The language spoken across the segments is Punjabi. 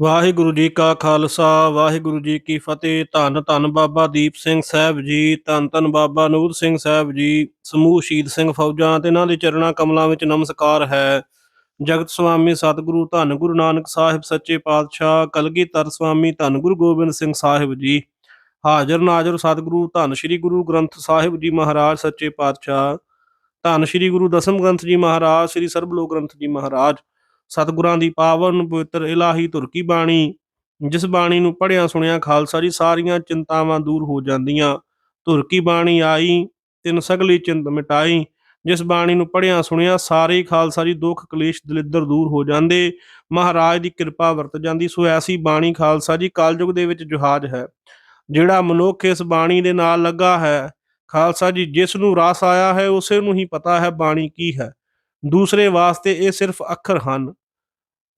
ਵਾਹਿਗੁਰੂ ਜੀ ਕਾ ਖਾਲਸਾ, ਵਾਹਿਗੁਰੂ ਜੀ ਕੀ ਫਤਿਹ। ਧੰਨ ਧੰਨ ਬਾਬਾ ਦੀਪ ਸਿੰਘ ਸਾਹਿਬ ਜੀ, ਧੰਨ ਧੰਨ ਬਾਬਾ ਨੂਰ ਸਿੰਘ ਸਾਹਿਬ ਜੀ, ਸਮੂਹ ਸ਼ਹੀਦ ਸਿੰਘ ਫੌਜਾਂ ਤੇ ਇਹਨਾਂ ਦੇ ਚਰਣਾ ਕਮਲਾਂ ਵਿੱਚ ਨਮਸਕਾਰ ਹੈ। ਜਗਤ ਸੁਆਮੀ ਸਤਿਗੁਰੂ ਧੰਨ ਗੁਰੂ ਨਾਨਕ ਸਾਹਿਬ ਸੱਚੇ ਪਾਤਸ਼ਾਹ, ਕਲਗੀਧਰ ਸੁਆਮੀ ਧੰਨ ਗੁਰੂ ਗੋਬਿੰਦ ਸਿੰਘ ਸਾਹਿਬ ਜੀ। ਹਾਜ਼ਰ ਨਾਜ਼ਰ ਸਤਿਗੁਰੂ ਧੰਨ ਸ੍ਰੀ ਗੁਰੂ ਗ੍ਰੰਥ ਸਾਹਿਬ ਜੀ ਮਹਾਰਾਜ ਸੱਚੇ ਪਾਤਸ਼ਾਹ। ਧੰਨ ਸ੍ਰੀ ਗੁਰੂ ਦਸਮ ਗ੍ਰੰਥ ਜੀ ਮਹਾਰਾਜ, ਸ੍ਰੀ ਸਰਬ ਲੋਕ ਗ੍ਰੰਥ ਜੀ ਮਹਾਰਾਜ। ਸਤਿਗੁਰਾਂ ਦੀ ਪਾਵਨ ਪਵਿੱਤਰ ਇਲਾਹੀ ਤੁਰਕੀ ਬਾਣੀ, ਜਿਸ ਬਾਣੀ ਨੂੰ ਪੜ੍ਹਿਆ ਸੁਣਿਆ ਖਾਲਸਾ ਜੀ ਸਾਰੀਆਂ ਚਿੰਤਾਵਾਂ ਦੂਰ ਹੋ ਜਾਂਦੀਆਂ। ਧੁਰਕੀ ਬਾਣੀ ਆਈ, ਤਿੰਨ ਸਗਲੀ ਚਿੰਤ ਮਿਟਾਈ, ਜਿਸ ਬਾਣੀ ਨੂੰ ਪੜ੍ਹਿਆ ਸੁਣਿਆ ਸਾਰੇ ਖਾਲਸਾ ਜੀ ਦੁੱਖ, ਕਲੇਸ਼, ਦਲਿੱਦਰ ਦੂਰ ਹੋ ਜਾਂਦੇ। ਮਹਾਰਾਜ ਦੀ ਕਿਰਪਾ ਵਰਤ ਜਾਂਦੀ, ਸੋ ਐਸੀ ਬਾਣੀ ਖਾਲਸਾ ਜੀ ਕਾਲਯੁਗ ਦੇ ਵਿੱਚ ਜਹਾਜ਼ ਹੈ। ਜਿਹੜਾ ਮਨੁੱਖ ਇਸ ਬਾਣੀ ਦੇ ਨਾਲ ਲੱਗਾ ਹੈ, ਖਾਲਸਾ ਜੀ ਜਿਸ ਨੂੰ ਰਸ ਆਇਆ ਹੈ, ਉਸੇ ਨੂੰ ਹੀ ਪਤਾ ਹੈ ਬਾਣੀ ਕੀ ਹੈ। ਦੂਸਰੇ ਵਾਸਤੇ ਇਹ ਸਿਰਫ ਅੱਖਰ ਹਨ।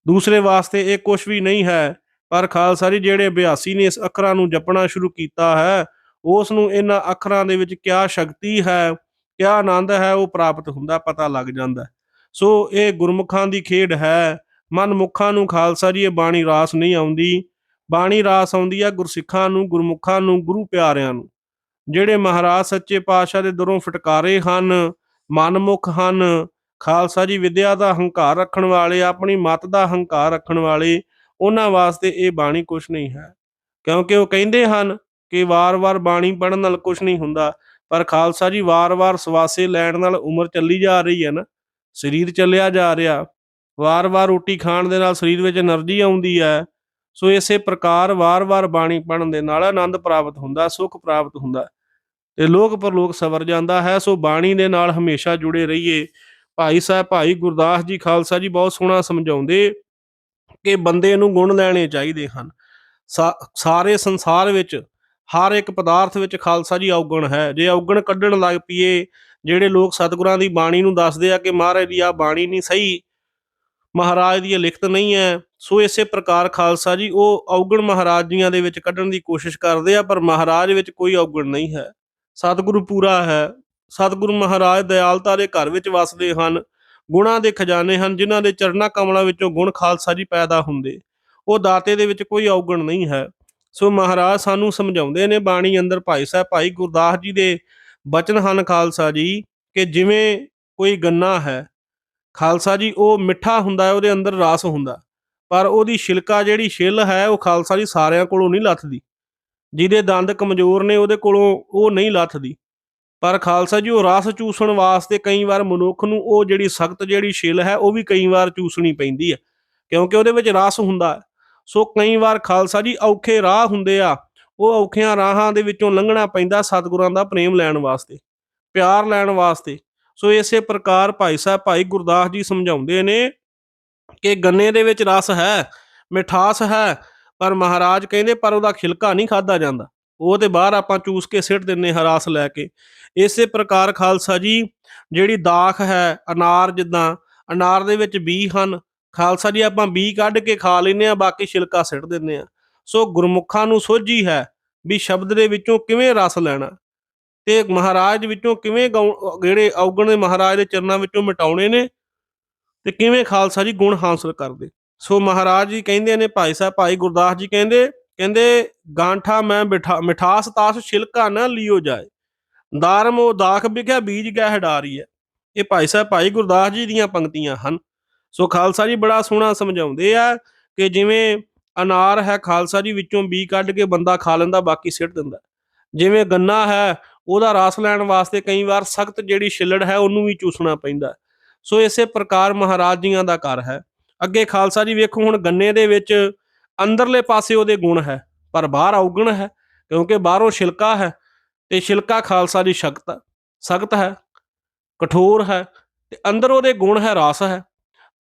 ਦੂਸਰੇ ਵਾਸਤੇ ਇਹ ਕੁਝ ਵੀ ਨਹੀਂ ਹੈ, ਪਰ ਖਾਲਸਾ ਜੀ ਜਿਹੜੇ ਅਭਿਆਸੀ ਨੇ ਇਸ ਅੱਖਰਾਂ ਨੂੰ ਜਪਣਾ ਸ਼ੁਰੂ ਕੀਤਾ ਹੈ ਉਸ ਨੂੰ ਇਹਨਾਂ ਅੱਖਰਾਂ ਦੇ ਵਿੱਚ ਕਿਆ ਸ਼ਕਤੀ ਹੈ, ਕਿਆ ਆਨੰਦ ਹੈ ਉਹ ਪ੍ਰਾਪਤ ਹੁੰਦਾ ਪਤਾ ਲੱਗ ਜਾਂਦਾ ਸੋ ਇਹ ਗੁਰਮੁਖਾਂ ਦੀ ਖੇਡ ਹੈ। ਮਨਮੁਖਾਂ ਨੂੰ ਖਾਲਸਾ ਜੀ ਇਹ ਬਾਣੀ ਰਾਸ ਨਹੀਂ ਆਉਂਦੀ। ਬਾਣੀ ਰਾਸ ਆਉਂਦੀ ਆ ਗੁਰਸਿੱਖਾਂ ਨੂੰ, ਗੁਰਮੁਖਾਂ ਨੂੰ, ਗੁਰੂ ਪਿਆਰਿਆਂ ਨੂੰ। ਜਿਹੜੇ ਮਹਾਰਾਜ ਸੱਚੇ ਪਾਤਸ਼ਾਹ ਦੇ ਦਰੋਂ ਫਟਕਾਰੇ ਹਨ, ਮਨਮੁਖ ਹਨ ਖਾਲਸਾ ਜੀ, ਵਿਦਿਆ ਦਾ ਹੰਕਾਰ ਰੱਖਣ ਵਾਲੇ, ਆਪਣੀ ਮਤ ਦਾ ਹੰਕਾਰ ਰੱਖਣ ਵਾਲੇ, ਉਹਨਾਂ ਵਾਸਤੇ ਇਹ ਬਾਣੀ ਕੁਝ ਨਹੀਂ ਹੈ। ਕਿਉਂਕਿ ਉਹ ਕਹਿੰਦੇ ਹਨ ਕਿ ਵਾਰ-ਵਾਰ ਬਾਣੀ ਪੜਨ ਨਾਲ ਕੁਝ ਨਹੀਂ ਹੁੰਦਾ, ਪਰ ਖਾਲਸਾ ਜੀ, ਵਾਰ-ਵਾਰ ਸਵਾਸੇ ਲੈਣ ਨਾਲ ਉਮਰ ਚੱਲੀ ਜਾ ਰਹੀ ਹੈ ਨਾ, ਸਰੀਰ ਚੱਲਿਆ ਜਾ ਰਿਹਾ। ਵਾਰ-ਵਾਰ ਰੋਟੀ ਖਾਣ ਦੇ ਨਾਲ ਸਰੀਰ ਵਿੱਚ એનર્ਜੀ ਆਉਂਦੀ ਹੈ, ਸੋ ਇਸੇ ਪ੍ਰਕਾਰ ਵਾਰ-ਵਾਰ ਬਾਣੀ ਪੜਨ ਦੇ ਨਾਲ ਆਨੰਦ ਪ੍ਰਾਪਤ ਹੁੰਦਾ, ਸੁਖ ਪ੍ਰਾਪਤ ਹੁੰਦਾ। ਤੇ ਲੋਕ ਪਰਲੋਕ ਸਵਰ ਜਾਂਦਾ ਹੈ, ਸੋ ਬਾਣੀ ਦੇ ਨਾਲ ਹਮੇਸ਼ਾ ਜੁੜੇ ਰਹੀਏ। ਭਾਈ ਸਾਹਿਬ, ਭਾਈ ਗੁਰਦਾਸ ਜੀ ਖਾਲਸਾ ਜੀ ਬਹੁਤ ਸੋਹਣਾ ਸਮਝਾਉਂਦੇ ਕਿ ਬੰਦੇ ਨੂੰ ਗੁਣ ਲੈਣੇ ਚਾਹੀਦੇ ਹਨ। ਸਾ- ਸਾਰੇ ਸੰਸਾਰ ਵਿੱਚ ਹਰ ਇੱਕ ਪਦਾਰਥ ਵਿੱਚ ਖਾਲਸਾ ਜੀ ਔਗਣ ਹੈ। ਜੇ ਔਗਣ ਕੱਢਣ ਲੱਗ ਪਈਏ, ਜਿਹੜੇ ਲੋਕ ਸਤਿਗੁਰਾਂ ਦੀ ਬਾਣੀ ਨੂੰ ਦੱਸਦੇ ਆ ਕਿ ਮਹਾਰਾਜ ਦੀ ਆ ਬਾਣੀ ਨਹੀਂ ਸਹੀ, ਮਹਾਰਾਜ ਦੀ ਇਹ ਲਿਖਤ ਨਹੀਂ ਹੈ, ਸੋ ਇਸੇ ਪ੍ਰਕਾਰ ਖਾਲਸਾ ਜੀ ਉਹ ਔਗਣ ਮਹਾਰਾਜ ਜੀਆਂ ਦੇ ਵਿੱਚ ਕੱਢਣ ਦੀ ਕੋਸ਼ਿਸ਼ ਕਰਦੇ ਆ, ਪਰ ਮਹਾਰਾਜ ਵਿੱਚ ਕੋਈ ਔਗਣ ਨਹੀਂ ਹੈ। ਸਤਿਗੁਰੂ ਪੂਰਾ ਹੈ ਸਤਿਗੁਰੂ ਮਹਾਰਾਜ ਦਇਆਲਤਾ ਦੇ ਘਰ ਵਿੱਚ ਵਸਦੇ ਹਨ, ਗੁਣਾਂ ਦੇ ਖਜ਼ਾਨੇ ਹਨ, ਜਿਨ੍ਹਾਂ ਦੇ ਚਰਨਾ ਕਮਲਾਂ ਵਿੱਚੋਂ ਗੁਣ ਖਾਲਸਾ ਜੀ ਪੈਦਾ ਹੁੰਦੇ। ਉਹ ਦਾਤੇ ਦੇ ਵਿੱਚ ਕੋਈ ਔਗਣ ਨਹੀਂ ਹੈ। ਸੋ ਮਹਾਰਾਜ ਸਾਨੂੰ ਸਮਝਾਉਂਦੇ ਨੇ ਬਾਣੀ ਅੰਦਰ, ਭਾਈ ਸਾਹਿਬ, ਭਾਈ ਗੁਰਦਾਸ ਜੀ ਦੇ ਬਚਨ ਹਨ ਖਾਲਸਾ ਜੀ, ਕਿ ਜਿਵੇਂ ਕੋਈ ਗੰਨਾ ਹੈ, ਖਾਲਸਾ ਜੀ, ਉਹ ਮਿੱਠਾ ਹੁੰਦਾ ਹੈ, ਉਹਦੇ ਅੰਦਰ ਰਸ ਹੁੰਦਾ। ਪਰ ਉਹਦੀ ਛਿਲਕਾ ਜਿਹੜੀ ਛਿੱਲ ਹੈ, ਉਹ ਖਾਲਸਾ ਜੀ ਸਾਰਿਆਂ ਕੋਲੋਂ ਨਹੀਂ ਲੱਥਦੀ। ਜਿਹਦੇ ਦੰਦ ਕਮਜ਼ੋਰ ਨੇ, ਉਹਦੇ ਕੋਲੋਂ ਉਹ ਨਹੀਂ ਲੱਥਦੀ। ਪਰ ਖਾਲਸਾ ਜੀ, ਉਹ ਰਸ ਚੂਸਣ ਵਾਸਤੇ ਕਈ ਵਾਰ ਮਨੁੱਖ ਨੂੰ ਉਹ ਜਿਹੜੀ ਸਖਤ ਜਿਹੜੀ ਛਿੱਲ ਹੈ, ਉਹ ਵੀ ਕਈ ਵਾਰ ਚੂਸਣੀ ਪੈਂਦੀ ਹੈ, ਕਿਉਂਕਿ ਉਹਦੇ ਵਿੱਚ ਰਸ ਹੁੰਦਾ ਹੈ। ਸੋ ਕਈ ਵਾਰ ਖਾਲਸਾ ਜੀ, ਔਖੇ ਰਾਹ ਹੁੰਦੇ ਆ, ਉਹ ਔਖਿਆਂ ਰਾਹਾਂ ਦੇ ਵਿੱਚੋਂ ਲੰਘਣਾ ਪੈਂਦਾ ਸਤਿਗੁਰਾਂ ਦਾ ਪ੍ਰੇਮ ਲੈਣ ਵਾਸਤੇ, ਪਿਆਰ ਲੈਣ ਵਾਸਤੇ ਸੋ ਇਸੇ ਪ੍ਰਕਾਰ ਭਾਈ ਸਾਹਿਬ, ਭਾਈ ਗੁਰਦਾਸ ਜੀ ਸਮਝਾਉਂਦੇ ਨੇ ਕਿ ਗੰਨੇ ਦੇ ਵਿੱਚ ਰਸ ਹੈ, ਮਿਠਾਸ ਹੈ, ਪਰ ਮਹਾਰਾਜ ਕਹਿੰਦੇ ਪਰ ਉਹਦਾ ਖਿਲਕਾ ਨਹੀਂ ਖਾਦਾ ਜਾਂਦਾ ਉਹ ਤੇ ਬਾਹਰ ਆਪਾਂ ਚੂਸ ਕੇ ਸਿੱਟ ਦਿੰਨੇ ਹਾਂ ਰਸ ਲੈ ਕੇ। ਇਸੇ ਪ੍ਰਕਾਰ ਖਾਲਸਾ ਜੀ, ਜਿਹੜੀ ਦਾਖ ਹੈ, ਅਨਾਰ ਜਿੱਦਾਂ, ਅਨਾਰ ਦੇ ਵਿੱਚ ਬੀ ਹਨ। ਖਾਲਸਾ ਜੀ, ਆਪਾਂ ਬੀ ਕੱਢ ਕੇ ਖਾ ਲੈਨੇ ਆ ਬਾਕੀ ਛਿਲਕਾ ਸਿੱਟ ਦਿੰਨੇ ਆ ਸੋ ਗੁਰਮੁਖਾਂ ਨੂੰ ਸੋਝੀ ਹੈ ਵੀ ਸ਼ਬਦ ਦੇ ਵਿੱਚੋਂ ਕਿਵੇਂ ਰਸ ਲੈਣਾ? ਤੇ ਮਹਾਰਾਜ ਵਿੱਚੋਂ ਕਿਵੇਂ ਗਾਉ- ਜਿਹੜੇ ਔਗਣ ਦੇ ਮਹਾਰਾਜ ਦੇ ਚਰਨਾਂ ਵਿੱਚੋਂ ਮਿਟਾਉਣੇ ਨੇ, ਤੇ ਕਿਵੇਂ ਖਾਲਸਾ ਜੀ ਗੁਣ ਹਾਸਲ ਕਰਦੇ? ਸੋ ਮਹਾਰਾਜ ਜੀ ਕਹਿੰਦੇ ਨੇ, ਭਾਈ ਸਾਹਿਬ, ਭਾਈ ਗੁਰਦਾਸ ਜੀ ਕਹਿੰਦੇ ਕਹਿੰਦੇ, ਗਾਂਠਾ ਮੈਂ ਬਿਠਾ, ਮਿਠਾਸ ਤਾਸ ਛਿਲਕਾ ਨਾ ਲਿਓ ਜਾਏ। ਦਾਰਮ ਉਹ ਦਾਖ ਵਿਖਿਆ, ਬੀਜ ਗਿਆ ਹਡਾਰੀ ਹੈ ਇਹ ਭਾਈ ਸਾਹਿਬ, ਭਾਈ ਗੁਰਦਾਸ ਜੀ ਦੀਆਂ ਪੰਕਤੀਆਂ ਹਨ। ਸੋ ਖਾਲਸਾ ਜੀ ਬੜਾ ਸੋਹਣਾ ਸਮਝਾਉਂਦੇ ਆ ਕਿ ਜਿਵੇਂ ਅਨਾਰ ਹੈ, ਖਾਲਸਾ ਜੀ ਵਿੱਚੋਂ ਬੀ ਕੱਢ ਕੇ ਬੰਦਾ ਖਾ ਲੈਂਦਾ, ਬਾਕੀ ਸਿੱਟ ਦਿੰਦਾ। ਜਿਵੇਂ ਗੰਨਾ ਹੈ, ਉਹਦਾ ਰਸ ਲੈਣ ਵਾਸਤੇ ਕਈ ਵਾਰ ਸਖਤ ਜਿਹੜੀ ਛਿੱਲੜ ਹੈ, ਉਹਨੂੰ ਵੀ ਚੂਸਣਾ ਪੈਂਦਾ। ਸੋ ਇਸੇ ਪ੍ਰਕਾਰ ਮਹਾਰਾਜ ਜੀਆਂ ਦਾ ਘਰ ਹੈ। ਅੱਗੇ ਖਾਲਸਾ ਜੀ ਵੇਖੋ, ਹੁਣ ਗੰਨੇ ਦੇ ਵਿੱਚ ਅੰਦਰਲੇ ਪਾਸੇ ਉਹਦੇ ਗੁਣ ਹੈ, ਪਰ ਬਾਹਰ ਔਗਣ ਹੈ, ਕਿਉਂਕਿ ਬਾਹਰੋਂ ਛਿਲਕਾ ਹੈ ਤੇ ਛਿਲਕਾ ਖਾਲਸਾ ਦੀ ਸ਼ਕਤ, ਸਖਤ ਹੈ, ਕਠੋਰ ਹੈ ਤੇ ਅੰਦਰ ਉਹਦੇ ਗੁਣ ਹੈ, ਰਸ ਹੈ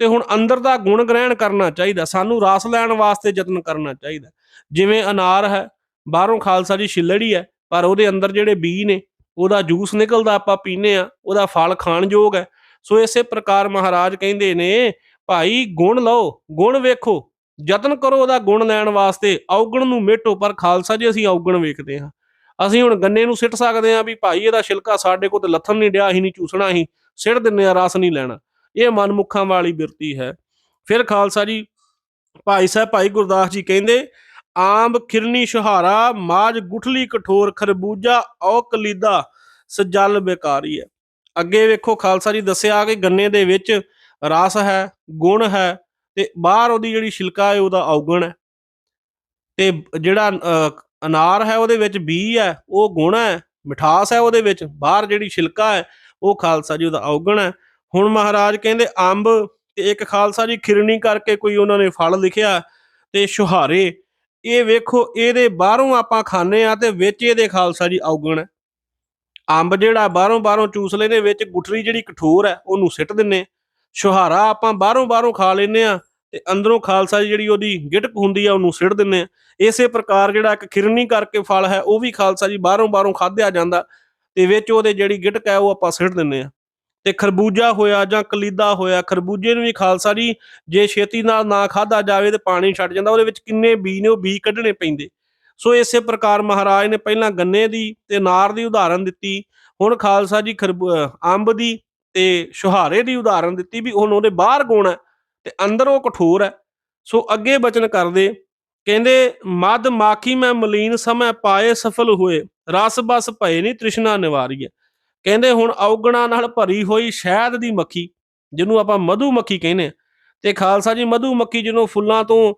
ਤੇ ਹੁਣ ਅੰਦਰ ਦਾ ਗੁਣ ਗ੍ਰਹਿਣ ਕਰਨਾ ਚਾਹੀਦਾ, ਸਾਨੂੰ ਰਸ ਲੈਣ ਵਾਸਤੇ ਯਤਨ ਕਰਨਾ ਚਾਹੀਦਾ। ਜਿਵੇਂ ਅਨਾਰ ਹੈ, ਬਾਹਰੋਂ ਖਾਲਸਾ ਦੀ ਛਿੱਲੜੀ ਹੈ, ਪਰ ਉਹਦੇ ਅੰਦਰ ਜਿਹੜੇ ਬੀ ਨੇ, ਉਹਦਾ ਜੂਸ ਨਿਕਲਦਾ ਆਪਾਂ ਪੀਨੇ ਆ ਉਹਦਾ ਫਲ ਖਾਣ ਯੋਗ ਹੈ। ਸੋ ਇਸੇ ਪ੍ਰਕਾਰ ਮਹਾਰਾਜ ਕਹਿੰਦੇ ਨੇ, ਭਾਈ ਗੁਣ ਲਓ, ਗੁਣ ਵੇਖੋ ਯਤਨ ਕਰੋ ਉਹਦਾ ਗੁਣ ਲੈਣ ਵਾਸਤੇ, ਔਗਣ ਨੂੰ ਮੇਟੋ, ਪਰ ਖਾਲਸਾ ਜੀ ਅਸੀਂ ਔਗਣ ਵੇਖਦੇ ਹਾਂ। ਅਸੀਂ ਹੁਣ ਗੰਨੇ ਨੂੰ ਸਿੱਟ ਸਕਦੇ ਹਾਂ ਵੀ ਭਾਈ ਇਹਦਾ ਛਿਲਕਾ ਸਾਡੇ ਕੋਲ ਤੇ ਲੱਥਣ ਨਹੀਂ ਡਿਆ, ਅਸੀਂ ਨਹੀਂ ਚੂਸਣਾ, ਅਸੀਂ ਸਿੱਟ ਦਿੰਨੇ ਆ ਰਸ ਨਹੀਂ ਲੈਣਾ। ਇਹ ਮਨਮੁਖਾਂ ਵਾਲੀ ਬਿਰਤੀ ਹੈ। ਫਿਰ ਖਾਲਸਾ ਜੀ, ਭਾਈ ਸਾਹਿਬ, ਭਾਈ ਗੁਰਦਾਸ ਜੀ ਕਹਿੰਦੇ ਆਂਬ ਖਿਰਨੀ ਸ਼ਹਾਰਾ ਮਾਜ ਗੁਠਲੀ ਕਠੋਰ ਖਰਬੂਜਾ ਔ ਕਲੀਦਾ ਸਜਲ ਬੇਕਾਰੀ ਹੈ। ਅੱਗੇ ਵੇਖੋ, ਖਾਲਸਾ ਜੀ ਦੱਸਿਆ ਕਿ ਗੰਨੇ ਦੇ ਵਿੱਚ ਰਸ ਹੈ, ਗੁਣ ਹੈ ਤੇ ਬਾਹਰ ਉਹਦੀ ਜਿਹੜੀ ਛਿਲਕਾ ਹੈ, ਉਹਦਾ ਔਗਣ ਹੈ। ਤੇ ਜਿਹੜਾ ਅਨਾਰ ਹੈ, ਉਹਦੇ ਵਿੱਚ ਬੀ ਹੈ, ਉਹ ਗੁਣ ਹੈ, ਮਿਠਾਸ ਹੈ ਉਹਦੇ ਵਿੱਚ, ਬਾਹਰ ਜਿਹੜੀ ਛਿਲਕਾ ਹੈ, ਉਹ ਖਾਲਸਾ ਜੀ ਉਹਦਾ ਔਗਣ ਹੈ। ਹੁਣ ਮਹਾਰਾਜ ਕਹਿੰਦੇ, ਅੰਬ ਤੇ ਇੱਕ ਖਾਲਸਾ ਜੀ ਖਿਰਣੀ ਕਰਕੇ ਕੋਈ ਉਹਨਾਂ ਨੇ ਫਲ ਲਿਖਿਆ ਤੇ ਸ਼ੁਹਾਰੇ। ਇਹ ਵੇਖੋ, ਇਹਦੇ ਬਾਹਰੋਂ ਆਪਾਂ ਖਾਣੇ ਆ ਤੇ ਵਿੱਚ ਇਹਦੇ ਖਾਲਸਾ ਜੀ ਔਗਣ ਹੈ। ਅੰਬ ਜਿਹੜਾ ਬਾਹਰੋਂ ਬਾਹਰੋਂ ਚੂਸ ਲੈਨੇ ਵਿੱਚ ਗੁਠਰੀ ਜਿਹੜੀ ਕਠੋਰ ਹੈ, ਉਹਨੂੰ ਸਿੱਟ ਦਿੰਨੇ ਸ਼ੁਹਾਰਾ ਆਪਾਂ ਬਾਹਰੋਂ ਬਾਹਰੋਂ ਖਾ ਲੈਨੇ ਆ ਤੇ ਅੰਦਰੋਂ ਖਾਲਸਾ ਜੀ ਜਿਹੜੀ ਉਹਦੀ ਗਿਟਕ ਹੁੰਦੀ ਆ ਉਹਨੂੰ ਸਿੜ ਦਿੰਨੇ ਆ। ਇਸੇ ਪ੍ਰਕਾਰ ਜਿਹੜਾ ਇੱਕ ਖਿਰਨੀ ਕਰਕੇ ਫਲ ਹੈ, ਉਹ ਵੀ ਖਾਲਸਾ ਜੀ ਬਾਹਰੋਂ ਬਾਹਰੋਂ ਖਾਧਿਆ ਜਾਂਦਾ ਤੇ ਵਿੱਚ ਉਹਦੇ ਜਿਹੜੀ ਗਿਟਕ ਹੈ ਉਹ ਆਪਾਂ ਸਿੜ ਦਿੰਨੇ ਆ। ਤੇ ਖਰਬੂਜਾ ਹੋਇਆ ਜਾਂ ਕਲੀਦਾ ਹੋਇਆ, ਖਰਬੂਜੇ ਨੂੰ ਵੀ ਖਾਲਸਾ ਜੀ ਜੇ ਛੇਤੀ ਨਾਲ ਨਾ ਖਾਧਾ ਜਾਵੇ ਤੇ ਪਾਣੀ ਛੱਡ ਜਾਂਦਾ, ਉਹਦੇ ਵਿੱਚ ਕਿੰਨੇ ਬੀ ਨੇ ਉਹ ਬੀ ਕੱਢਣੇ ਪੈਂਦੇ। ਸੋ ਇਸੇ ਪ੍ਰਕਾਰ ਮਹਾਰਾਜ ਨੇ ਪਹਿਲਾਂ ਗੰਨੇ ਦੀ ਤੇ ਨਾਰ ਦੀ ਉਦਾਹਰਨ ਦਿੱਤੀ, ਹੁਣ ਖਾਲਸਾ ਜੀ ਖਰਬੂ ਅੰਬ ਦੀ ਤੇ ਸ਼ੁਹਾਰੇ ਦੀ ਉਦਾਹਰਨ ਦਿੱਤੀ ਵੀ ਹੁਣ ਉਹਦੇ ਬਾਹਰ ਗੁਣ ਹੈ। ਤੇ ਅੰਦਰ ਉਹ ਕਠੋਰ ਹੈ। ਸੋ ਅੱਗੇ ਬਚਨ ਕਰਦੇ, ਕਹਿੰਦੇ ਮਦ ਮਾਖੀ ਮੈਂ ਮਲੀਨ ਸਮੈ ਪਾਏ ਸਫਲ ਹੋਏ, ਰਸ ਬਸ ਭਏ ਨਹੀਂ ਤ੍ਰਿਸ਼ਨਾ ਨਿਵਾਰੀਏ। ਕਹਿੰਦੇ ਹੁਣ ਔਗਣਾ ਨਾਲ ਭਰੀ ਹੋਈ ਸ਼ਹਿਦ ਦੀ ਮੱਖੀ, ਜਿਹਨੂੰ ਆਪਾਂ ਮਧੂ ਮੱਖੀ ਕਹਿੰਦੇ ਆ ਤੇ ਖਾਲਸਾ ਜੀ ਮਧੂ ਮੱਖੀ ਜਿਹਨੂੰ ਫੁੱਲਾਂ ਤੋਂ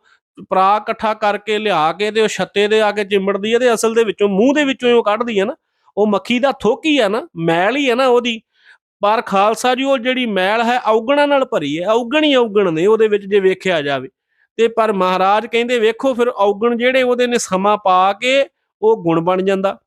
ਪਰਾਗ ਇਕੱਠਾ ਕਰਕੇ ਲਿਆ ਕੇ ਤੇ ਉਹ ਛੱਤੇ ਦੇ ਆ ਕੇ ਚਿੰਬੜਦੀ ਹੈ ਤੇ ਅਸਲ ਦੇ ਵਿੱਚੋਂ ਮੂੰਹ ਦੇ ਵਿੱਚੋਂ ਹੀ ਉਹ ਕੱਢਦੀ ਹੈ ਨਾ। ਉਹ ਮੱਖੀ ਦਾ ਥੁੱਕ ਹੀ ਹੈ ਨਾ, ਮੈਲ ਹੀ ਹੈ ਨਾ ਉਹਦੀ। ਪਰ ਖਾਲਸਾ ਜੀ, ਉਹ ਜਿਹੜੀ ਮੈਲ ਹੈ, ਔਗਣਾ ਨਾਲ ਭਰੀ ਹੈ, ਔਗਣ ਹੀ ਔਗਣ ਨੇ ਉਹਦੇ ਵਿੱਚ ਜੇ ਵੇਖਿਆ ਜਾਵੇ। ਤੇ ਪਰ ਮਹਾਰਾਜ ਕਹਿੰਦੇ, ਵੇਖੋ ਫਿਰ ਔਗਣ ਜਿਹੜੇ ਉਹਦੇ ਨੇ ਸਮਾਂ ਪਾ ਕੇ ਉਹ ਗੁਣ ਬਣ ਜਾਂਦਾ।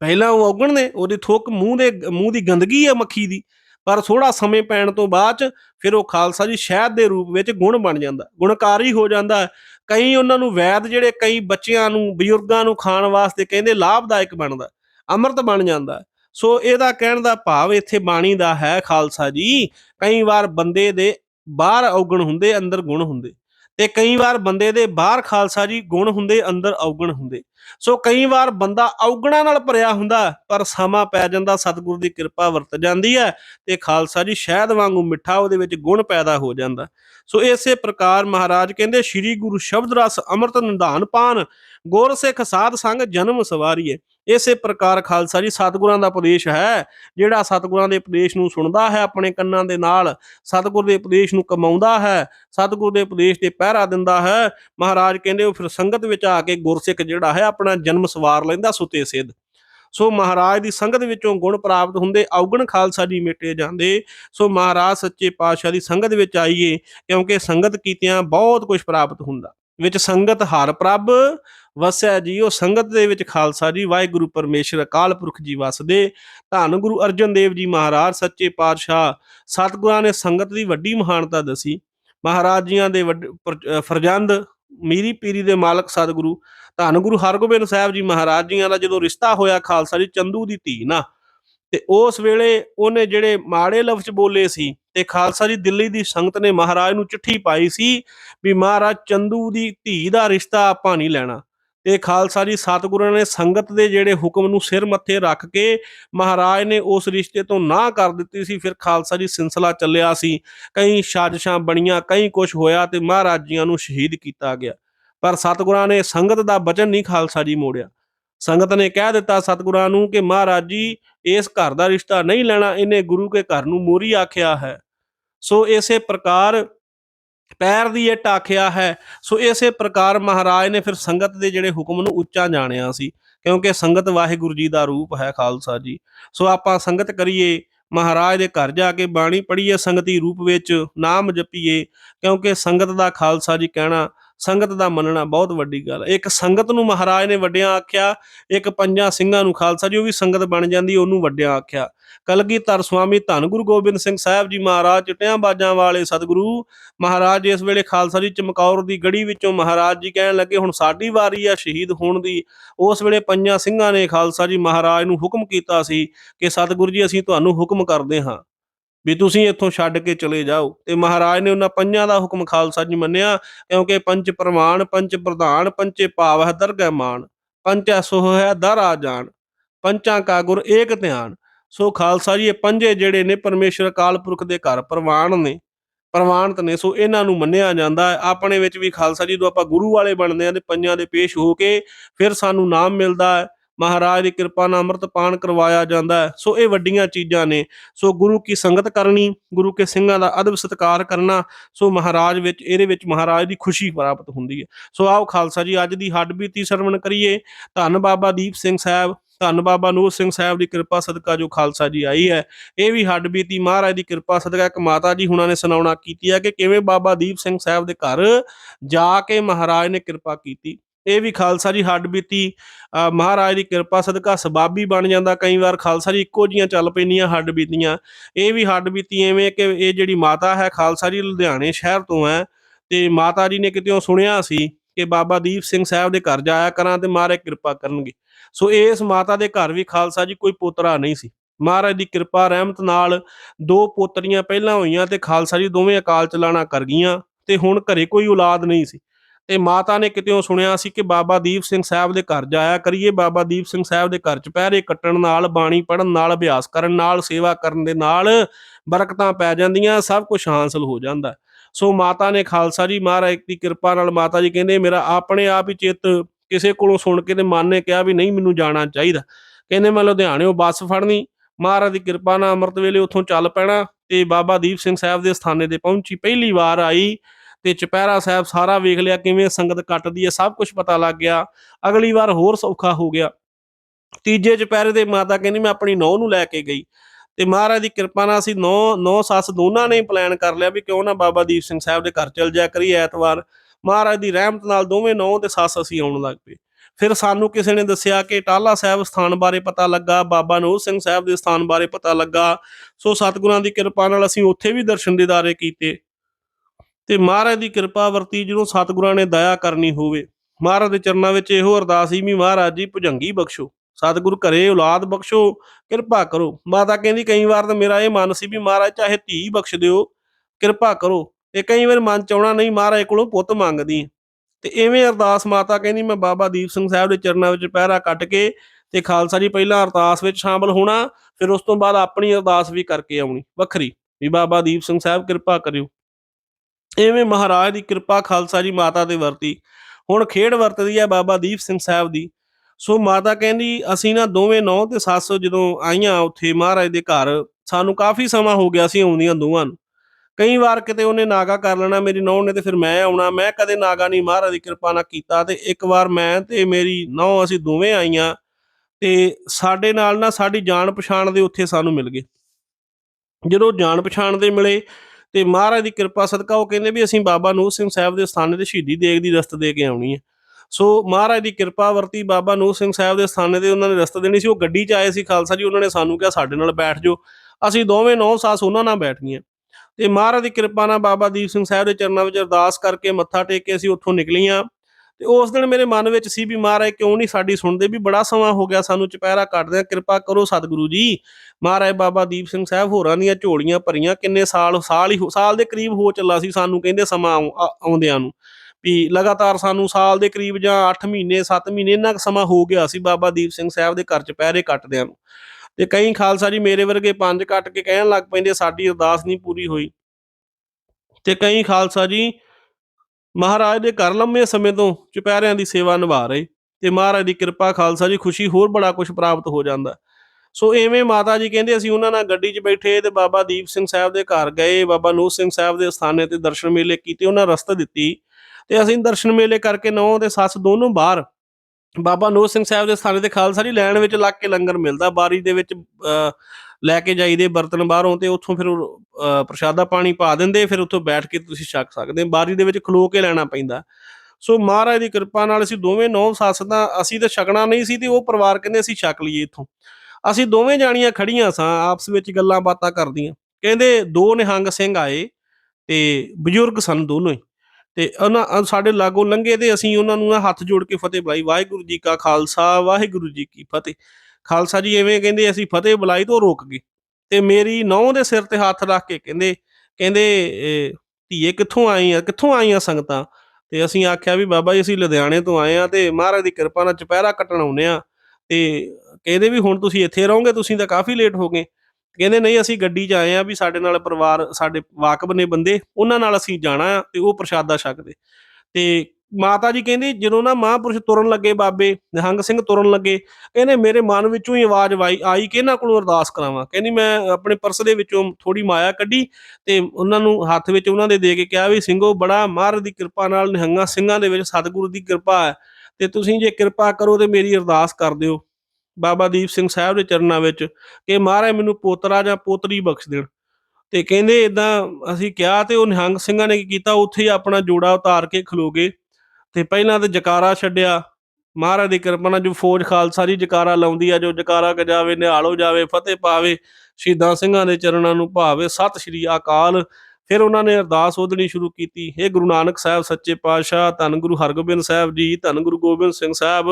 ਪਹਿਲਾਂ ਉਹ ਔਗਣ ਨੇ, ਉਹਦੀ ਥੁੱਕ ਮੂੰਹ ਦੇ, ਮੂੰਹ ਦੀ ਗੰਦਗੀ ਹੈ ਮੱਖੀ ਦੀ, ਪਰ ਥੋੜਾ ਸਮੇਂ ਪੈਣ ਤੋਂ ਬਾਅਦ ਚ ਫਿਰ ਉਹ ਖਾਲਸਾ ਜੀ ਸ਼ਹਿਦ ਦੇ ਰੂਪ ਵਿੱਚ ਗੁਣ ਬਣ ਜਾਂਦਾ, ਗੁਣਕਾਰੀ ਹੋ ਜਾਂਦਾ। ਕਈ ਉਹਨਾਂ ਨੂੰ ਵੈਦ ਜਿਹੜੇ ਕਈ ਬੱਚਿਆਂ ਨੂੰ, ਬਜ਼ੁਰਗਾਂ ਨੂੰ ਖਾਣ ਵਾਸਤੇ ਕਹਿੰਦੇ ਲਾਭਦਾਇਕ ਬਣਦਾ, ਅੰਮ੍ਰਿਤ ਬਣ ਜਾਂਦਾ। ਸੋ ਇਹਦਾ ਕਹਿਣ ਦਾ ਭਾਵ ਇੱਥੇ ਬਾਣੀ ਦਾ ਹੈ ਖਾਲਸਾ ਜੀ, ਕਈ ਵਾਰ ਬੰਦੇ ਦੇ ਬਾਹਰ ਔਗਣ ਹੁੰਦੇ, ਅੰਦਰ ਗੁਣ ਹੁੰਦੇ ਤੇ ਕਈ ਵਾਰ ਬੰਦੇ ਦੇ ਬਾਹਰ ਖਾਲਸਾ ਜੀ ਗੁਣ ਹੁੰਦੇ, ਅੰਦਰ ਔਗਣ ਹੁੰਦੇ। ਸੋ ਕਈ ਵਾਰ ਬੰਦਾ ਔਗਣਾ ਨਾਲ ਭਰਿਆ ਹੁੰਦਾ, ਪਰ ਸਮਾਂ ਪੈ ਜਾਂਦਾ, ਸਤਿਗੁਰੂ ਦੀ ਕਿਰਪਾ ਵਰਤ ਜਾਂਦੀ ਹੈ ਤੇ ਖਾਲਸਾ ਜੀ ਸ਼ਹਿਦ ਵਾਂਗੂ ਮਿੱਠਾ ਉਹਦੇ ਵਿੱਚ ਗੁਣ ਪੈਦਾ ਹੋ ਜਾਂਦਾ। ਸੋ ਇਸੇ ਪ੍ਰਕਾਰ ਮਹਾਰਾਜ ਕਹਿੰਦੇ, ਸ੍ਰੀ ਗੁਰੂ ਸ਼ਬਦ ਰਸ ਅੰਮ੍ਰਿਤ ਨਿਧਾਨ ਪਾਨ, ਗੁਰ ਸਿੱਖ ਸਾਧ ਸੰਗ ਜਨਮ ਸਵਾਰੀਏ। ਇਸੇ ਪ੍ਰਕਾਰ ਖਾਲਸਾ ਜੀ ਸਤਿਗੁਰਾਂ ਦਾ ਉਪਦੇਸ਼ ਹੈ, ਜਿਹੜਾ ਸਤਿਗੁਰਾਂ ਦੇ ਉਪਦੇਸ਼ ਨੂੰ ਸੁਣਦਾ ਹੈ ਆਪਣੇ ਕੰਨਾਂ ਦੇ ਨਾਲ, ਸਤਿਗੁਰ ਦੇ ਉਪਦੇਸ਼ ਨੂੰ ਕਮਾਉਂਦਾ ਹੈ, ਸਤਿਗੁਰ ਦੇ ਉਪਦੇਸ਼ ਤੇ ਪਹਿਰਾ ਦਿੰਦਾ ਹੈ। ਮਹਾਰਾਜ ਕਹਿੰਦੇ ਉਹ ਫਿਰ ਸੰਗਤ ਵਿੱਚ ਆ ਕੇ ਗੁਰਸਿੱਖ ਜਿਹੜਾ ਹੈ ਆਪਣਾ ਜਨਮ ਸਵਾਰ ਲੈਂਦਾ ਸੁਤੇ ਸਿੱਧ। ਸੋ ਮਹਾਰਾਜ ਦੀ ਸੰਗਤ ਵਿੱਚੋਂ ਗੁਣ ਪ੍ਰਾਪਤ ਹੁੰਦੇ ਔਗਣ ਖਾਲਸਾ ਜੀ ਮਿਟੇ ਜਾਂਦੇ। ਸੋ ਮਹਾਰਾਜ ਸੱਚੇ ਪਾਤਸ਼ਾਹ ਦੀ ਸੰਗਤ ਵਿੱਚ ਆਈਏ, ਕਿਉਂਕਿ ਸੰਗਤ ਕੀਤਿਆਂ ਬਹੁਤ ਕੁਝ ਪ੍ਰਾਪਤ ਹੁੰਦਾ। ਵਿੱਚ ਸੰਗਤ ਹਰ ਪ੍ਰਭ ਵਸਿਆ ਜੀ ਉਹ ਸੰਗਤ ਦੇ ਵਿੱਚ ਖਾਲਸਾ ਜੀ, ਵਾਹਿਗੁਰੂ ਪਰਮੇਸ਼ਰ, ਅਕਾਲ ਪੁਰਖ ਜੀ ਵਸਦੇ। ਧੰਨ ਗੁਰੂ ਅਰਜਨ ਦੇਵ ਜੀ ਮਹਾਰਾਜ, ਸੱਚੇ ਪਾਤਸ਼ਾਹ, ਸਤਿਗੁਰਾਂ ਨੇ ਸੰਗਤ ਦੀ ਵੱਡੀ ਮਹਾਨਤਾ ਦਸੀ। ਮਹਾਰਾਜ ਜੀਆਂ ਦੇ ਵੱਡ- ਫਰਜ਼ੰਦ ਮੀਰੀ ਪੀਰੀ ਦੇ ਮਾਲਕ ਸਤਿਗੁਰੂ, ਧੰਨ ਗੁਰੂ ਹਰਗੋਬਿੰਦ ਸਾਹਿਬ ਜੀ ਮਹਾਰਾਜ ਜੀਆਂ ਦਾ ਜਦੋਂ ਰਿਸ਼ਤਾ ਹੋਇਆ ਖਾਲਸਾ ਜੀ ਚੰਦੂ ਦੀ ਧੀ ਨਾ, ਤੇ ਉਸ ਵੇਲੇ ਉਹਨੇ ਜਿਹੜੇ ਮਾੜੇ ਲਫ਼ਜ਼ ਬੋਲੇ ਸੀ ਤੇ ਖਾਲਸਾ ਜੀ ਦਿੱਲੀ ਦੀ ਸੰਗਤ ਨੇ ਮਹਾਰਾਜ ਨੂੰ ਚਿੱਠੀ ਪਾਈ ਸੀ ਵੀ ਮਹਾਰਾਜ ਚੰਦੂ ਦੀ ਧੀ ਦਾ ਰਿਸ਼ਤਾ ਆਪਾਂ ਨਹੀਂ ਲੈਣਾ। ਤੇ ਖਾਲਸਾ ਜੀ ਸਤਿਗੁਰਾਂ ਨੇ ਸੰਗਤ ਦੇ ਜਿਹੜੇ ਹੁਕਮ ਨੂੰ ਸਿਰ ਮੱਥੇ ਰੱਖ ਕੇ ਮਹਾਰਾਜ ਨੇ ਉਸ ਰਿਸ਼ਤੇ ਤੋਂ ਨਾ ਕਰ ਦਿੱਤੀ ਸੀ, ਫਿਰ ਖਾਲਸਾ ਜੀ ਸਿਲਸਿਲਾ ਚੱਲਿਆ ਸੀ। ਕਈ ਸਾਜ਼ਿਸ਼ਾਂ ਬਣੀਆਂ, ਕਈ ਕੁਝ ਹੋਇਆ ਤੇ ਮਹਾਰਾਜ ਜੀਆਂ ਨੂੰ ਸ਼ਹੀਦ ਕੀਤਾ ਗਿਆ। ਪਰ ਸਤਿਗੁਰਾਂ ਨੇ ਸੰਗਤ ਦਾ ਬਚਨ ਨਹੀਂ ਖਾਲਸਾ ਜੀ ਮੋੜਿਆ। ਸੰਗਤ ਨੇ ਕਹਿ ਦਿੱਤਾ ਸਤਿਗੁਰਾਂ ਨੂੰ ਕਿ ਮਹਾਰਾਜ ਜੀ, ਇਸ ਘਰ ਦਾ ਰਿਸ਼ਤਾ ਨਹੀਂ ਲੈਣਾ, ਇਹਨੇ ਗੁਰੂ ਕੇ ਘਰ ਨੂੰ ਮੋਰੀ ਆਖਿਆ ਹੈ। ਸੋ ਇਸੇ ਪ੍ਰਕਾਰ ਪੈਰ ਦੀ ਇੱਟ ਆਖਿਆ ਹੈ। ਸੋ ਇਸੇ ਪ੍ਰਕਾਰ ਮਹਾਰਾਜ ਨੇ ਫਿਰ ਸੰਗਤ ਦੇ ਜਿਹੜੇ ਹੁਕਮ ਨੂੰ ਉੱਚਾ ਜਾਣਿਆ ਸੀ, ਕਿਉਂਕਿ ਸੰਗਤ ਵਾਹਿਗੁਰੂ ਜੀ ਦਾ ਰੂਪ ਹੈ ਖਾਲਸਾ ਜੀ। ਸੋ ਆਪਾਂ ਸੰਗਤ ਕਰੀਏ, ਮਹਾਰਾਜ ਦੇ ਘਰ ਜਾ ਕੇ ਬਾਣੀ ਪੜ੍ਹੀਏ, ਸੰਗਤੀ ਰੂਪ ਵਿੱਚ ਨਾਮ ਜਪੀਏ, ਕਿਉਂਕਿ ਸੰਗਤ ਦਾ ਖਾਲਸਾ ਜੀ ਕਹਿਣਾ ਸੰਗਤ ਦਾ ਮੰਨਣਾ ਬਹੁਤ ਵੱਡੀ ਗੱਲ ਹੈ। ਇੱਕ ਸੰਗਤ ਨੂੰ ਮਹਾਰਾਜ ਨੇ ਵੱਡਿਆਂ ਆਖਿਆ, ਇੱਕ ਪੰਜਾਂ ਸਿੰਘਾਂ ਨੂੰ ਖਾਲਸਾ ਜੀ, ਉਹ ਵੀ ਸੰਗਤ ਬਣ ਜਾਂਦੀ, ਉਹਨੂੰ ਵੱਡਿਆਂ ਆਖਿਆ। ਕਲਗੀਧਰ ਸੁਆਮੀ ਧੰਨ ਗੁਰੂ ਗੋਬਿੰਦ ਸਿੰਘ ਸਾਹਿਬ ਜੀ ਮਹਾਰਾਜ, ਚਿੱਟਿਆਂ ਬਾਜਾਂ ਵਾਲੇ ਸਤਿਗੁਰੂ, ਮਹਾਰਾਜ ਇਸ ਵੇਲੇ ਖਾਲਸਾ ਜੀ ਚਮਕੌਰ ਦੀ ਗੜੀ ਵਿੱਚੋਂ ਮਹਾਰਾਜ ਜੀ ਕਹਿਣ ਲੱਗੇ, ਹੁਣ ਸਾਡੀ ਵਾਰੀ ਆ ਸ਼ਹੀਦ ਹੋਣ ਦੀ। ਉਸ ਵੇਲੇ ਪੰਜਾਂ ਸਿੰਘਾਂ ਨੇ ਖਾਲਸਾ ਜੀ ਮਹਾਰਾਜ ਨੂੰ ਹੁਕਮ ਕੀਤਾ ਸੀ ਕਿ ਸਤਿਗੁਰੂ ਜੀ, ਅਸੀਂ ਤੁਹਾਨੂੰ ਹੁਕਮ ਕਰਦੇ ਹਾਂ। ਵੀ ਤੁਸੀਂ ਇੱਥੋਂ ਛੱਡ ਕੇ ਚਲੇ ਜਾਓ। ਤੇ ਮਹਾਰਾਜ ਨੇ ਉਹਨਾਂ ਪੰਜਾਂ ਦਾ ਹੁਕਮ ਖਾਲਸਾ ਜੀ ਮੰਨਿਆ, ਕਿਉਂਕਿ ਪੰਜ ਪ੍ਰਮਾਣ, ਪੰਜ ਪ੍ਰਧਾਨ ਪੰਚੇ ਭਾਵ ਹੈ ਦਰਗਹਿ ਮਾਨ ਪੰਚੈ ਸੋ ਹੈ ਦਰ ਆ ਜਾਣ, ਪੰਚਾਂ ਕਾ ਗੁਰ ਏਕ ਧਿਆਨ। ਸੋ ਖਾਲਸਾ ਜੀ, ਇਹ ਪੰਜੇ ਜਿਹੜੇ ਨੇ ਪਰਮੇਸ਼ਰ ਅਕਾਲ ਪੁਰਖ ਦੇ ਘਰ ਪ੍ਰਵਾਨ ਨੇ, ਪ੍ਰਵਾਨਤ ਨੇ, ਸੋ ਇਹਨਾਂ ਨੂੰ ਮੰਨਿਆ ਜਾਂਦਾ ਹੈ। ਆਪਣੇ ਵਿੱਚ ਵੀ ਖਾਲਸਾ ਜੀ ਜਦੋਂ ਆਪਾਂ ਗੁਰੂ ਵਾਲੇ ਬਣਦੇ ਆ ਤੇ ਪੰਜਾਂ ਦੇ ਪੇਸ਼ ਹੋ ਕੇ ਫਿਰ ਸਾਨੂੰ ਨਾਮ ਮਿਲਦਾ ਹੈ। ਮਹਾਰਾਜ ਦੀ ਕਿਰਪਾ ਨਾਲ ਅੰਮ੍ਰਿਤ ਪਾਨ ਕਰਵਾਇਆ ਜਾਂਦਾ ਹੈ। ਸੋ ਇਹ ਵੱਡੀਆਂ ਚੀਜ਼ਾਂ ਨੇ। ਸੋ ਗੁਰੂ ਕੀ ਸੰਗਤ ਕਰਨੀ, ਗੁਰੂ ਕੇ ਸਿੰਘਾਂ ਦਾ ਅਦਬ ਸਤਿਕਾਰ ਕਰਨਾ, ਸੋ ਮਹਾਰਾਜ ਵਿੱਚ, ਇਹਦੇ ਵਿੱਚ ਮਹਾਰਾਜ ਦੀ ਖੁਸ਼ੀ ਪ੍ਰਾਪਤ ਹੁੰਦੀ ਹੈ। ਸੋ ਆਓ ਖਾਲਸਾ ਜੀ, ਅੱਜ ਦੀ ਹੱਡ ਬੀਤੀ ਸਰਵਣ ਕਰੀਏ। ਧੰਨ ਬਾਬਾ ਦੀਪ ਸਿੰਘ ਸਾਹਿਬ, ਧੰਨ ਬਾਬਾ ਨੂਰ ਸਿੰਘ ਸਾਹਿਬ ਦੀ ਕਿਰਪਾ ਸਦਕਾ ਜੋ ਖਾਲਸਾ ਜੀ ਆਈ ਹੈ। ਇਹ ਵੀ ਹੱਡ ਬੀਤੀ ਮਹਾਰਾਜ ਦੀ ਕਿਰਪਾ ਸਦਕਾ ਇੱਕ ਮਾਤਾ ਜੀ ਹੁਣਾਂ ਨੇ ਸੁਣਾਉਣਾ ਕੀਤੀ ਹੈ ਕਿ ਕਿਵੇਂ ਬਾਬਾ ਦੀਪ ਸਿੰਘ ਸਾਹਿਬ ਦੇ ਘਰ ਜਾ ਕੇ ਮਹਾਰਾਜ ਨੇ ਕਿਰਪਾ ਕੀਤੀ। ਇਹ ਵੀ ਖਾਲਸਾ ਜੀ ਹੱਡ ਬੀਤੀ ਮਹਾਰਾਜ ਦੀ ਕਿਰਪਾ ਸਦਕਾ ਸਬਾਬੀ ਬਣ ਜਾਂਦਾ। ਕਈ ਵਾਰ ਖਾਲਸਾ ਜੀ ਇੱਕੋ ਜੀਆਂ ਚੱਲ ਪੈਂਦੀਆਂ ਹੱਡ ਬੀਤੀਆਂ। ਇਹ ਵੀ ਹੱਡ ਬੀਤੀ ਐਵੇਂ ਕਿ ਇਹ ਜਿਹੜੀ ਮਾਤਾ ਹੈ ਖਾਲਸਾ ਜੀ ਲੁਧਿਆਣੇ ਸ਼ਹਿਰ ਤੋਂ ਹੈ, ਤੇ ਮਾਤਾ ਜੀ ਨੇ ਕਿਤੇੋਂ ਸੁਣਿਆ ਸੀ ਕਿ ਬਾਬਾ ਦੀਪ ਸਿੰਘ ਸਾਹਿਬ ਦੇ ਘਰ ਜਾਇਆ ਕਰਾਂ ਤੇ ਮਹਾਰਾਜ ਕਿਰਪਾ ਕਰਨਗੇ। ਸੋ ਇਸ ਮਾਤਾ ਦੇ ਘਰ ਵੀ ਖਾਲਸਾ ਜੀ ਕੋਈ ਪੋਤਰਾ ਨਹੀਂ ਸੀ। ਮਹਾਰਾਜ ਦੀ ਕਿਰਪਾ, ਰਹਿਮਤ ਨਾਲ ਦੋ ਪੋਤਰੀਆਂ ਪਹਿਲਾਂ ਹੋਈਆਂ ਤੇ ਖਾਲਸਾ ਜੀ ਦੋਵੇਂ ਅਕਾਲ ਚਲਾਣਾ ਕਰ ਗਈਆਂ ਤੇ ਹੁਣ ਘਰੇ ਕੋਈ ਔਲਾਦ ਨਹੀਂ ਸੀ। ਤੇ ਮਾਤਾ ਨੇ ਕਿਤੇੋਂ ਸੁਣਿਆ ਸੀ ਕਿ ਬਾਬਾ ਦੀਪ ਸਿੰਘ ਸਾਹਿਬ ਦੇ ਘਰ ਜਾਇਆ ਕਰੀਏ, ਬਾਬਾ ਦੀਪ ਸਿੰਘ ਸਾਹਿਬ ਦੇ ਘਰ ਚ ਪਹਿਰੇ ਕੱਟਣ ਨਾਲ, ਬਾਣੀ ਪੜਨ ਨਾਲ, ਅਭਿਆਸ ਕਰਨ ਨਾਲ, ਸੇਵਾ ਕਰਨ ਦੇ ਨਾਲ ਬਰਕਤਾਂ ਪੈ ਜਾਂਦੀਆਂ, ਸਭ ਕੁਝ ਹਾਸਲ ਹੋ ਜਾਂਦਾ। ਸੋ ਮਾਤਾ ਨੇ ਖਾਲਸਾ ਜੀ ਮਹਾਰਾਜ ਦੀ ਕਿਰਪਾ ਨਾਲ ਮਾਤਾ ਜੀ ਕਹਿੰਦੇ, ਮੇਰਾ ਆਪਣੇ ਆਪ ਹੀ ਚਿੱਤ ਕਿਸੇ ਕੋਲੋਂ ਸੁਣ ਕੇ ਤੇ ਮਨ ਨੇ ਕਿਹਾ ਵੀ ਨਹੀਂ, ਮੈਨੂੰ ਜਾਣਾ ਚਾਹੀਦਾ। ਕਹਿੰਦੇ, ਮੈਂ ਲੁਧਿਆਣਿਓਂ ਬੱਸ ਫੜਨੀ, ਮਹਾਰਾਜ ਦੀ ਕਿਰਪਾ ਨਾਲ ਅੰਮ੍ਰਿਤ ਵੇਲੇ ਉੱਥੋਂ ਚੱਲ ਪੈਣਾ ਤੇ ਬਾਬਾ ਦੀਪ ਸਿੰਘ ਸਾਹਿਬ ਦੇ ਸਥਾਨੇ ਤੇ ਪਹੁੰਚੀ। ਪਹਿਲੀ ਵਾਰ ਆਈ ਤੇ ਚੁਪਹਿਰਾ ਸਾਹਿਬ ਸਾਰਾ ਵੇਖ ਲਿਆ, ਕਿਵੇਂ ਸੰਗਤ ਕੱਟਦੀ ਹੈ, ਸਭ ਕੁਝ ਪਤਾ ਲੱਗ ਗਿਆ। ਅਗਲੀ ਵਾਰ ਹੋਰ ਸੌਖਾ ਹੋ ਗਿਆ। ਤੀਜੇ ਚੁਪਹਿਰੇ ਦੇ ਮਾਤਾ ਕਹਿੰਦੀ, ਮੈਂ ਆਪਣੀ ਨੌ ਨੂੰ ਲੈ ਕੇ ਗਈ। ਤੇ ਮਹਾਰਾਜ ਦੀ ਕਿਰਪਾ ਨਾਲ ਅਸੀਂ ਨੌ ਨੌ ਸੱਸ ਦੋਨਾਂ ਨੇ ਪਲਾਨ ਕਰ ਲਿਆ ਵੀ ਕਿਉਂ ਨਾ ਬਾਬਾ ਦੀਪ ਸਿੰਘ ਸਾਹਿਬ ਦੇ ਘਰ ਚਲ ਜਾਇਆ ਕਰੀ ਐਤਵਾਰ। ਮਹਾਰਾਜ ਦੀ ਰਹਿਮਤ ਨਾਲ ਦੋਵੇਂ ਨੌ ਤੇ ਸੱਸ ਅਸੀਂ ਆਉਣ ਲੱਗ ਪਏ। ਫਿਰ ਸਾਨੂੰ ਕਿਸੇ ਨੇ ਦੱਸਿਆ ਕਿ ਟਾਲਾ ਸਾਹਿਬ ਸਥਾਨ ਬਾਰੇ ਪਤਾ ਲੱਗਾ, ਬਾਬਾ ਨੂਰ ਸਿੰਘ ਸਾਹਿਬ ਦੇ ਸਥਾਨ ਬਾਰੇ ਪਤਾ ਲੱਗਾ। ਸੋ ਸਤਿਗੁਰਾਂ ਦੀ ਕਿਰਪਾ ਨਾਲ ਅਸੀਂ ਉੱਥੇ ਵੀ ਦਰਸ਼ਨ ਦੀਦਾਰੇ ਕੀਤੇ। ਤੇ ਮਹਾਰਾਜ ਦੀ ਕਿਰਪਾ ਵਰਤੀ ਜਦੋਂ ਸਤਿਗੁਰਾਂ ਨੇ ਦਇਆ ਕਰਨੀ ਹੋਵੇ। ਮਹਾਰਾਜ ਦੇ ਚਰਨਾਂ ਵਿੱਚ ਇਹੋ ਅਰਦਾਸ ਸੀ ਵੀ ਮਹਾਰਾਜ ਜੀ, ਭੁਜੰਗੀ ਬਖਸ਼ੋ। ਸਤਿਗੁਰ ਘਰੇ ਔਲਾਦ ਬਖਸ਼ੋ, ਕਿਰਪਾ ਕਰੋ। ਮਾਤਾ ਕਹਿੰਦੀ ਕਈ ਵਾਰ ਤਾਂ ਮੇਰਾ ਇਹ ਮਨ ਸੀ ਵੀ ਮਹਾਰਾਜ ਚਾਹੇ ਧੀ ਬਖਸ਼ ਦਿਓ, ਕਿਰਪਾ ਕਰੋ। ਤੇ ਕਈ ਵਾਰ ਮਨ ਚ ਆਉਣਾ ਨਹੀਂ, ਮਹਾਰਾਜ ਕੋਲੋਂ ਪੁੱਤ ਮੰਗਦੀ ਤੇ ਐਵੇਂ ਅਰਦਾਸ ਮਾਤਾ ਕਹਿੰਦੀ, ਮੈਂ ਬਾਬਾ ਦੀਪ ਸਿੰਘ ਸਾਹਿਬ ਦੇ ਚਰਨਾਂ ਵਿੱਚ ਪਹਿਰਾ ਕੱਟ ਕੇ ਤੇ ਖਾਲਸਾ ਜੀ ਪਹਿਲਾਂ ਅਰਦਾਸ ਵਿੱਚ ਸ਼ਾਮਲ ਹੋਣਾ, ਫਿਰ ਉਸ ਤੋਂ ਬਾਅਦ ਆਪਣੀ ਅਰਦਾਸ ਵੀ ਕਰਕੇ ਆਉਣੀ। ਵੱਖਰੀ, ਵੀ ਬਾਬਾ ਦੀਪ ਸਿੰਘ ਸਾਹਿਬ ਕਿਰਪਾ ਕਰਿਓ। ਐਵੇਂ ਮਹਾਰਾਜ ਦੀ ਕਿਰਪਾ ਖਾਲਸਾ ਜੀ ਮਾਤਾ ਤੇ ਵਰਤੀ। ਹੁਣ ਖੇਡ ਵਰਤਦੀ ਹੈ ਬਾਬਾ ਦੀਪ ਸਿੰਘ ਸਾਹਿਬ ਦੀ। ਸੋ ਮਾਤਾ ਕਹਿੰਦੀ, ਅਸੀਂ ਨਾ ਦੋਵੇਂ ਨੌ ਤੇ ਸੱਸ ਜਦੋਂ ਆਈਆਂ ਉੱਥੇ ਮਹਾਰਾਜ ਦੇ ਘਰ, ਸਾਨੂੰ ਕਾਫੀ ਸਮਾਂ ਹੋ ਗਿਆ ਸੀ ਆਉਂਦੀਆਂ ਦੋਵਾਂ ਨੂੰ। ਕਈ ਵਾਰ ਕਿਤੇ ਉਹਨੇ ਨਾਗਾ ਕਰ ਲੈਣਾ, ਮੇਰੀ ਨੌ ਨੇ ਤੇ ਫਿਰ ਮੈਂ ਆਉਣਾ, ਮੈਂ ਕਦੇ ਨਾਗਾ ਨਹੀਂ, ਮਹਾਰਾਜ ਦੀ ਕਿਰਪਾ ਨਾਲ ਕੀਤਾ ਤੇ ਇੱਕ ਵਾਰ ਮੈਂ ਤੇ ਮੇਰੀ ਨੌ ਅਸੀਂ ਦੋਵੇਂ ਆਈਆਂ ਤੇ ਸਾਡੇ ਨਾਲ ਨਾ ਸਾਡੀ ਜਾਣ ਪਛਾਣ ਦੇ ਉੱਥੇ ਸਾਨੂੰ ਮਿਲ ਗਏ। ਜਦੋਂ ਜਾਣ ਪਛਾਣ ਦੇ ਮਿਲੇ ਤੇ ਮਹਾਰਾਜ ਦੀ ਕਿਰਪਾ, ਸਦਕਾ ਉਹ ਕਹਿੰਦੇ ਵੀ ਅਸੀਂ ਬਾਬਾ ਨੂਰ ਸਿੰਘ ਸਾਹਿਬ ਦੇ ਸਥਾਨੇ ਤੇ ਸ਼ਹੀਦੀ ਦੇਗ ਦੀ ਰਸਤ ਦੇ ਕੇ ਆਉਣੀ ਹੈ। ਸੋ ਮਹਾਰਾਜ ਦੀ ਕਿਰਪਾ ਵਰਤੀ ਬਾਬਾ ਨੂਰ ਸਿੰਘ ਸਾਹਿਬ ਦੇ ਸਥਾਨੇ ਤੇ ਉਹਨਾਂ ਨੇ ਰਸਤ ਦੇਣੀ ਸੀ, ਉਹ ਗੱਡੀ 'ਚ ਆਏ ਸੀ ਖਾਲਸਾ ਜੀ, ਉਹਨਾਂ ਨੇ ਸਾਨੂੰ ਕਿਹਾ ਸਾਡੇ ਨਾਲ ਬੈਠ ਜਾਓ। ਅਸੀਂ ਦੋਵੇਂ ਨੌ ਸਾਸ ਉਹਨਾਂ ਨਾਲ ਬੈਠ ਗਈਆਂ। ਤੇ ਮਹਾਰਾਜ ਦੀ ਕਿਰਪਾ ਨਾਲ ਬਾਬਾ ਦੀਪ ਸਿੰਘ ਸਾਹਿਬ ਦੇ ਚਰਨਾਂ ਵਿੱਚ ਅਰਦਾਸ ਕਰਕੇ ਮੱਥਾ ਟੇਕ ਕੇ ਅਸੀਂ ਉੱਥੋਂ ਨਿਕਲੀਆਂ। ਤੇ ਉਸ ਦਿਨ ਮੇਰੇ ਮਨ ਵਿੱਚ ਸੀ ਵੀ ਮਹਾਰਾਜ ਕਿਉਂ ਨਹੀਂ ਸਾਡੀ ਸੁਣਦੇ? ਵੀ ਬੜਾ ਸਮਾਂ ਹੋ ਗਿਆ ਸਾਨੂੰ ਚੁਪਹਿਰਾ ਕੱਟਦੇ ਕਿਰਪਾ ਕਰੋ ਸਤਿਗੁਰੂ ਜੀ। ਮਹਾਰਾਜ ਬਾਬਾ ਦੀਪ ਸਿੰਘ ਸਾਹਿਬ ਹੋਰਾਂ ਦੀਆਂ ਝੋਲੀਆਂ ਭਰੀਆਂ, ਕਿੰਨੇ ਸਾਲ ਸਾਲ ਹੀ ਸਾਲ ਦੇ ਕਰੀਬ ਹੋ ਚੱਲਾ ਸੀ ਸਾਨੂੰ ਕਹਿੰਦੇ ਸਮਾਂ ਆਉਂਦਿਆਂ ਨੂੰ। ਵੀ ਲਗਾਤਾਰ ਸਾਨੂੰ ਸਾਲ ਦੇ ਕਰੀਬ ਜਾਂ 8 ਮਹੀਨੇ 7 ਮਹੀਨੇ ਇੰਨਾ ਕੁ ਸਮਾਂ ਹੋ ਗਿਆ ਸੀ ਬਾਬਾ ਦੀਪ ਸਿੰਘ ਸਾਹਿਬ ਦੇ ਘਰ ਚ ਪਹਿਰੇ ਕੱਟਦਿਆਂ ਨੂੰ। ਤੇ ਕਈ ਖਾਲਸਾ ਜੀ ਮੇਰੇ ਵਰਗੇ ਪੰਜ ਕੱਟ ਕੇ ਕਹਿਣ ਲੱਗ ਪੈਂਦੇ, ਸਾਡੀ ਅਰਦਾਸ ਨਹੀਂ ਪੂਰੀ ਹੋਈ। ਤੇ ਕਈ ਖਾਲਸਾ ਜੀ ਮਹਾਰਾਜ ਦੇ ਘਰ ਲੰਮੇ ਸਮੇਂ ਤੋਂ ਚੁਪਹਿਰਿਆਂ ਦੀ ਸੇਵਾ ਨਿਭਾ ਰਹੇ ਤੇ ਮਹਾਰਾਜ ਦੀ ਕਿਰਪਾ ਖਾਲਸਾ ਜੀ ਖੁਸ਼ੀ ਹੋਰ ਬੜਾ ਕੁਝ ਪ੍ਰਾਪਤ ਹੋ ਜਾਂਦਾ। ਸੋ ਐਵੇਂ ਮਾਤਾ ਜੀ ਕਹਿੰਦੇ ਅਸੀਂ ਉਹਨਾਂ ਨਾਲ ਗੱਡੀ 'ਚ ਬੈਠੇ ਤੇ ਬਾਬਾ ਦੀਪ ਸਿੰਘ ਸਾਹਿਬ ਦੇ ਘਰ ਗਏ ਬਾਬਾ ਨੂਰ ਸਿੰਘ ਸਾਹਿਬ ਦੇ ਸਥਾਨੇ ਤੇ ਦਰਸ਼ਨ ਮੇਲੇ ਕੀਤੇ ਉਹਨਾਂ ਰਸਤ ਦਿੱਤੀ ਤੇ ਅਸੀਂ ਦਰਸ਼ਨ ਮੇਲੇ ਕਰਕੇ ਨੌ ਤੇ ਸੱਸ ਦੋਨੋਂ ਬਾਹਰ ਬਾਬਾ ਨੂਰ ਸਿੰਘ ਸਾਹਿਬ ਦੇ ਸਥਾਨੇ ਤੇ ਖਾਲਸਾ ਜੀ ਲੈਣ ਵਿੱਚ ਲੱਗ ਕੇ ਲੰਗਰ ਮਿਲਦਾ ਬਾਰੀ ਦੇ ਵਿੱਚ ਅਹ, ਲੈ ਕੇ ਜਾਈਦੇ ਬਰਤਨ ਬਾਹਰੋਂ ਤੇ ਉੱਥੋਂ ਫਿਰ ਅਹ, ਪ੍ਰਸ਼ਾਦਾ ਪਾਣੀ ਪਾ ਦਿੰਦੇ ਫਿਰ ਉੱਥੋਂ ਬੈਠ ਕੇ ਤੁਸੀਂ ਛਕ ਸਕਦੇ ਬਾਰੀ ਦੇ ਵਿੱਚ ਖਲੋ ਕੇ ਲੈਣਾ ਪੈਂਦਾ। ਸੋ ਮਹਾਰਾਜ ਦੀ ਕਿਰਪਾ ਨਾਲ ਅਸੀਂ ਦੋਵੇਂ ਨੌ ਸੱਸ ਅਸੀਂ ਤਾਂ ਛਕਣਾ ਨਹੀਂ ਸੀ ਤੇ ਉਹ ਪਰਿਵਾਰ ਕਹਿੰਦੇ ਅਸੀਂ ਛਕ ਲਈਏ ਇੱਥੋਂ। ਅਸੀਂ ਦੋਵੇਂ ਜਾਣੀਆਂ ਖੜੀਆਂ ਸਾਂ ਆਪਸ ਵਿੱਚ ਗੱਲਾਂ ਬਾਤਾਂ ਕਰਦੀਆਂ। ਕਹਿੰਦੇ ਦੋ ਨਿਹੰਗ ਸਿੰਘ ਆਏ ਤੇ ਬਜ਼ੁਰਗ ਸਨ ਦੋਨੋਂ ਹੀ। ਤੇ ਉਹਨਾਂ ਸਾਡੇ ਲਾਗੋਂ ਲੰਘੇ ਤੇ ਅਸੀਂ ਉਹਨਾਂ ਨੂੰ ਨਾ ਹੱਥ ਜੋੜ ਕੇ ਫਤਿਹ ਬੁਲਾਈ। ਵਾਹਿਗੁਰੂ ਜੀ ਕਾ ਖਾਲਸਾ ਵਾਹਿਗੁਰੂ ਜੀ ਕੀ ਫਤਿਹ। ਖਾਲਸਾ ਜੀ ਐਵੇਂ ਕਹਿੰਦੇ, ਅਸੀਂ ਫਤਿਹ ਬੁਲਾਈ ਤੋਂ ਰੋਕ ਗਏ। ਤੇ ਮੇਰੀ ਨੌਂ ਦੇ ਸਿਰ ਤੇ ਹੱਥ ਰੱਖ ਕੇ ਕਹਿੰਦੇ ਕਹਿੰਦੇ ਧੀਏ ਕਿੱਥੋਂ ਆਈ ਆ, ਕਿੱਥੋਂ ਆਈਆਂ ਸੰਗਤਾਂ? ਤੇ ਅਸੀਂ ਆਖਿਆ ਵੀ, ਬਾਬਾ ਜੀ, ਅਸੀਂ ਲੁਧਿਆਣੇ ਤੋਂ ਆਏ ਆ ਤੇ ਮਹਾਰਾਜ ਦੀ ਕਿਰਪਾ ਨਾਲ ਚੁਪਹਿਰਾ ਕੱਟਣ ਆਉਨੇ ਆ। ਤੇ ਕਹਿੰਦੇ ਵੀ, ਹੁਣ ਤੁਸੀਂ ਇੱਥੇ ਰਹੋਗੇ, ਤੁਸੀਂ ਤਾਂ ਕਾਫੀ ਲੇਟ ਹੋ ਗਏ। ਕਹਿੰਦੇ, ਨਹੀਂ, ਅਸੀਂ ਗੱਡੀ 'ਚ ਆਏ ਆ ਵੀ ਸਾਡੇ ਨਾਲ ਪਰਿਵਾਰ, ਸਾਡੇ ਵਾਕਬ ਨੇ ਬੰਦੇ, ਉਹਨਾਂ ਨਾਲ ਅਸੀਂ ਜਾਣਾ ਆ ਤੇ ਉਹ ਪ੍ਰਸ਼ਾਦਾ ਛਕਦੇ। ਤੇ ਮਾਤਾ ਜੀ ਕਹਿੰਦੀ, ਜਦੋਂ ਨਾ ਮਹਾਂਪੁਰਸ਼ ਤੁਰਨ ਲੱਗੇ ਬਾਬੇ, ਨਿਹੰਗ ਸਿੰਘ ਤੁਰਨ ਲੱਗੇ ਕਹਿੰਦੇ ਮੇਰੇ ਮਨ ਵਿੱਚੋਂ ਹੀ ਆਵਾਜ਼ ਆਈ ਆਈ ਕਿ ਇਹਨਾਂ ਕੋਲੋਂ ਅਰਦਾਸ ਕਰਾਵਾਂ। ਕਹਿੰਦੀ, ਮੈਂ ਆਪਣੇ ਪਰਸ ਦੇ ਵਿੱਚੋਂ ਥੋੜੀ ਮਾਇਆ ਕੱਢੀ ਤੇ ਉਹਨਾਂ ਨੂੰ ਹੱਥ ਵਿੱਚ ਉਹਨਾਂ ਦੇ ਦੇ ਕੇ ਕਿਹਾ ਵੀ, ਸਿੰਘੋ, ਬੜਾ ਮਹਾਰਾਜ ਦੀ ਕਿਰਪਾ ਨਾਲ ਨਿਹੰਗਾਂ ਸਿੰਘਾਂ ਦੇ ਵਿੱਚ ਸਤਿਗੁਰੂ ਦੀ ਕਿਰਪਾ ਹੈ ਤੇ ਤੁਸੀਂ ਜੇ ਕਿਰਪਾ ਕਰੋ ਤੇ ਮੇਰੀ ਅਰਦਾਸ ਕਰ ਦਿਓ। ਬਾਬਾ ਦੀਪ ਸਿੰਘ ਸਾਹਿਬ ਦੇ ਚਰਨਾਂ ਵਿੱਚ ਕਿ ਮਹਾਰਾਜ ਮੈਨੂੰ ਪੋਤਰਾ ਜਾਂ ਪੋਤਰੀ ਬਖਸ਼ ਦੇਣ। ਤੇ ਕਹਿੰਦੇ ਇਦਾਂ ਅਸੀਂ ਕਿਹਾ ਤੇ ਉਹ ਨਿਹੰਗ ਸਿੰਘਾਂ ਨੇ ਕੀ ਕੀਤਾ? ਉੱਥੇ ਹੀ ਆਪਣਾ ਜੋੜਾ ਉਤਾਰ ਕੇ ਖਲੋਗੇ ਤੇ ਪਹਿਲਾਂ ਤੇ ਜਕਾਰਾ ਛੱਡਿਆ। ਮਹਾਰਾਜ ਦੀ ਕਿਰਪਾ ਨਾਲ ਜੋ ਫੌਜ ਖਾਲਸਾ ਦੀ ਜਕਾਰਾ ਲਾਉਂਦੀ ਆ, ਜੋ ਜਕਾਰਾ ਗਜਾਵੇ, ਨਿਹਾਲੋ ਜਾਵੇ, ਫਤਿਹ ਪਾਵੇ, ਸ਼ਹੀਦਾਂ ਸਿੰਘਾਂ ਦੇ ਚਰਨਾਂ ਨੂੰ ਭਾਵੇ, ਸਤਿ ਸ਼੍ਰੀ ਅਕਾਲ। ਫਿਰ ਉਹਨਾਂ ਨੇ ਅਰਦਾਸ ਉਹਦਣੀ ਸ਼ੁਰੂ ਕੀਤੀ ਇਹ ਗੁਰੂ ਨਾਨਕ ਸਾਹਿਬ, ਸੱਚੇ ਪਾਤਸ਼ਾਹ, ਧੰਨ ਗੁਰੂ ਹਰਗੋਬਿੰਦ ਸਾਹਿਬ ਜੀ, ਧੰਨ ਗੁਰੂ ਗੋਬਿੰਦ ਸਿੰਘ ਸਾਹਿਬ,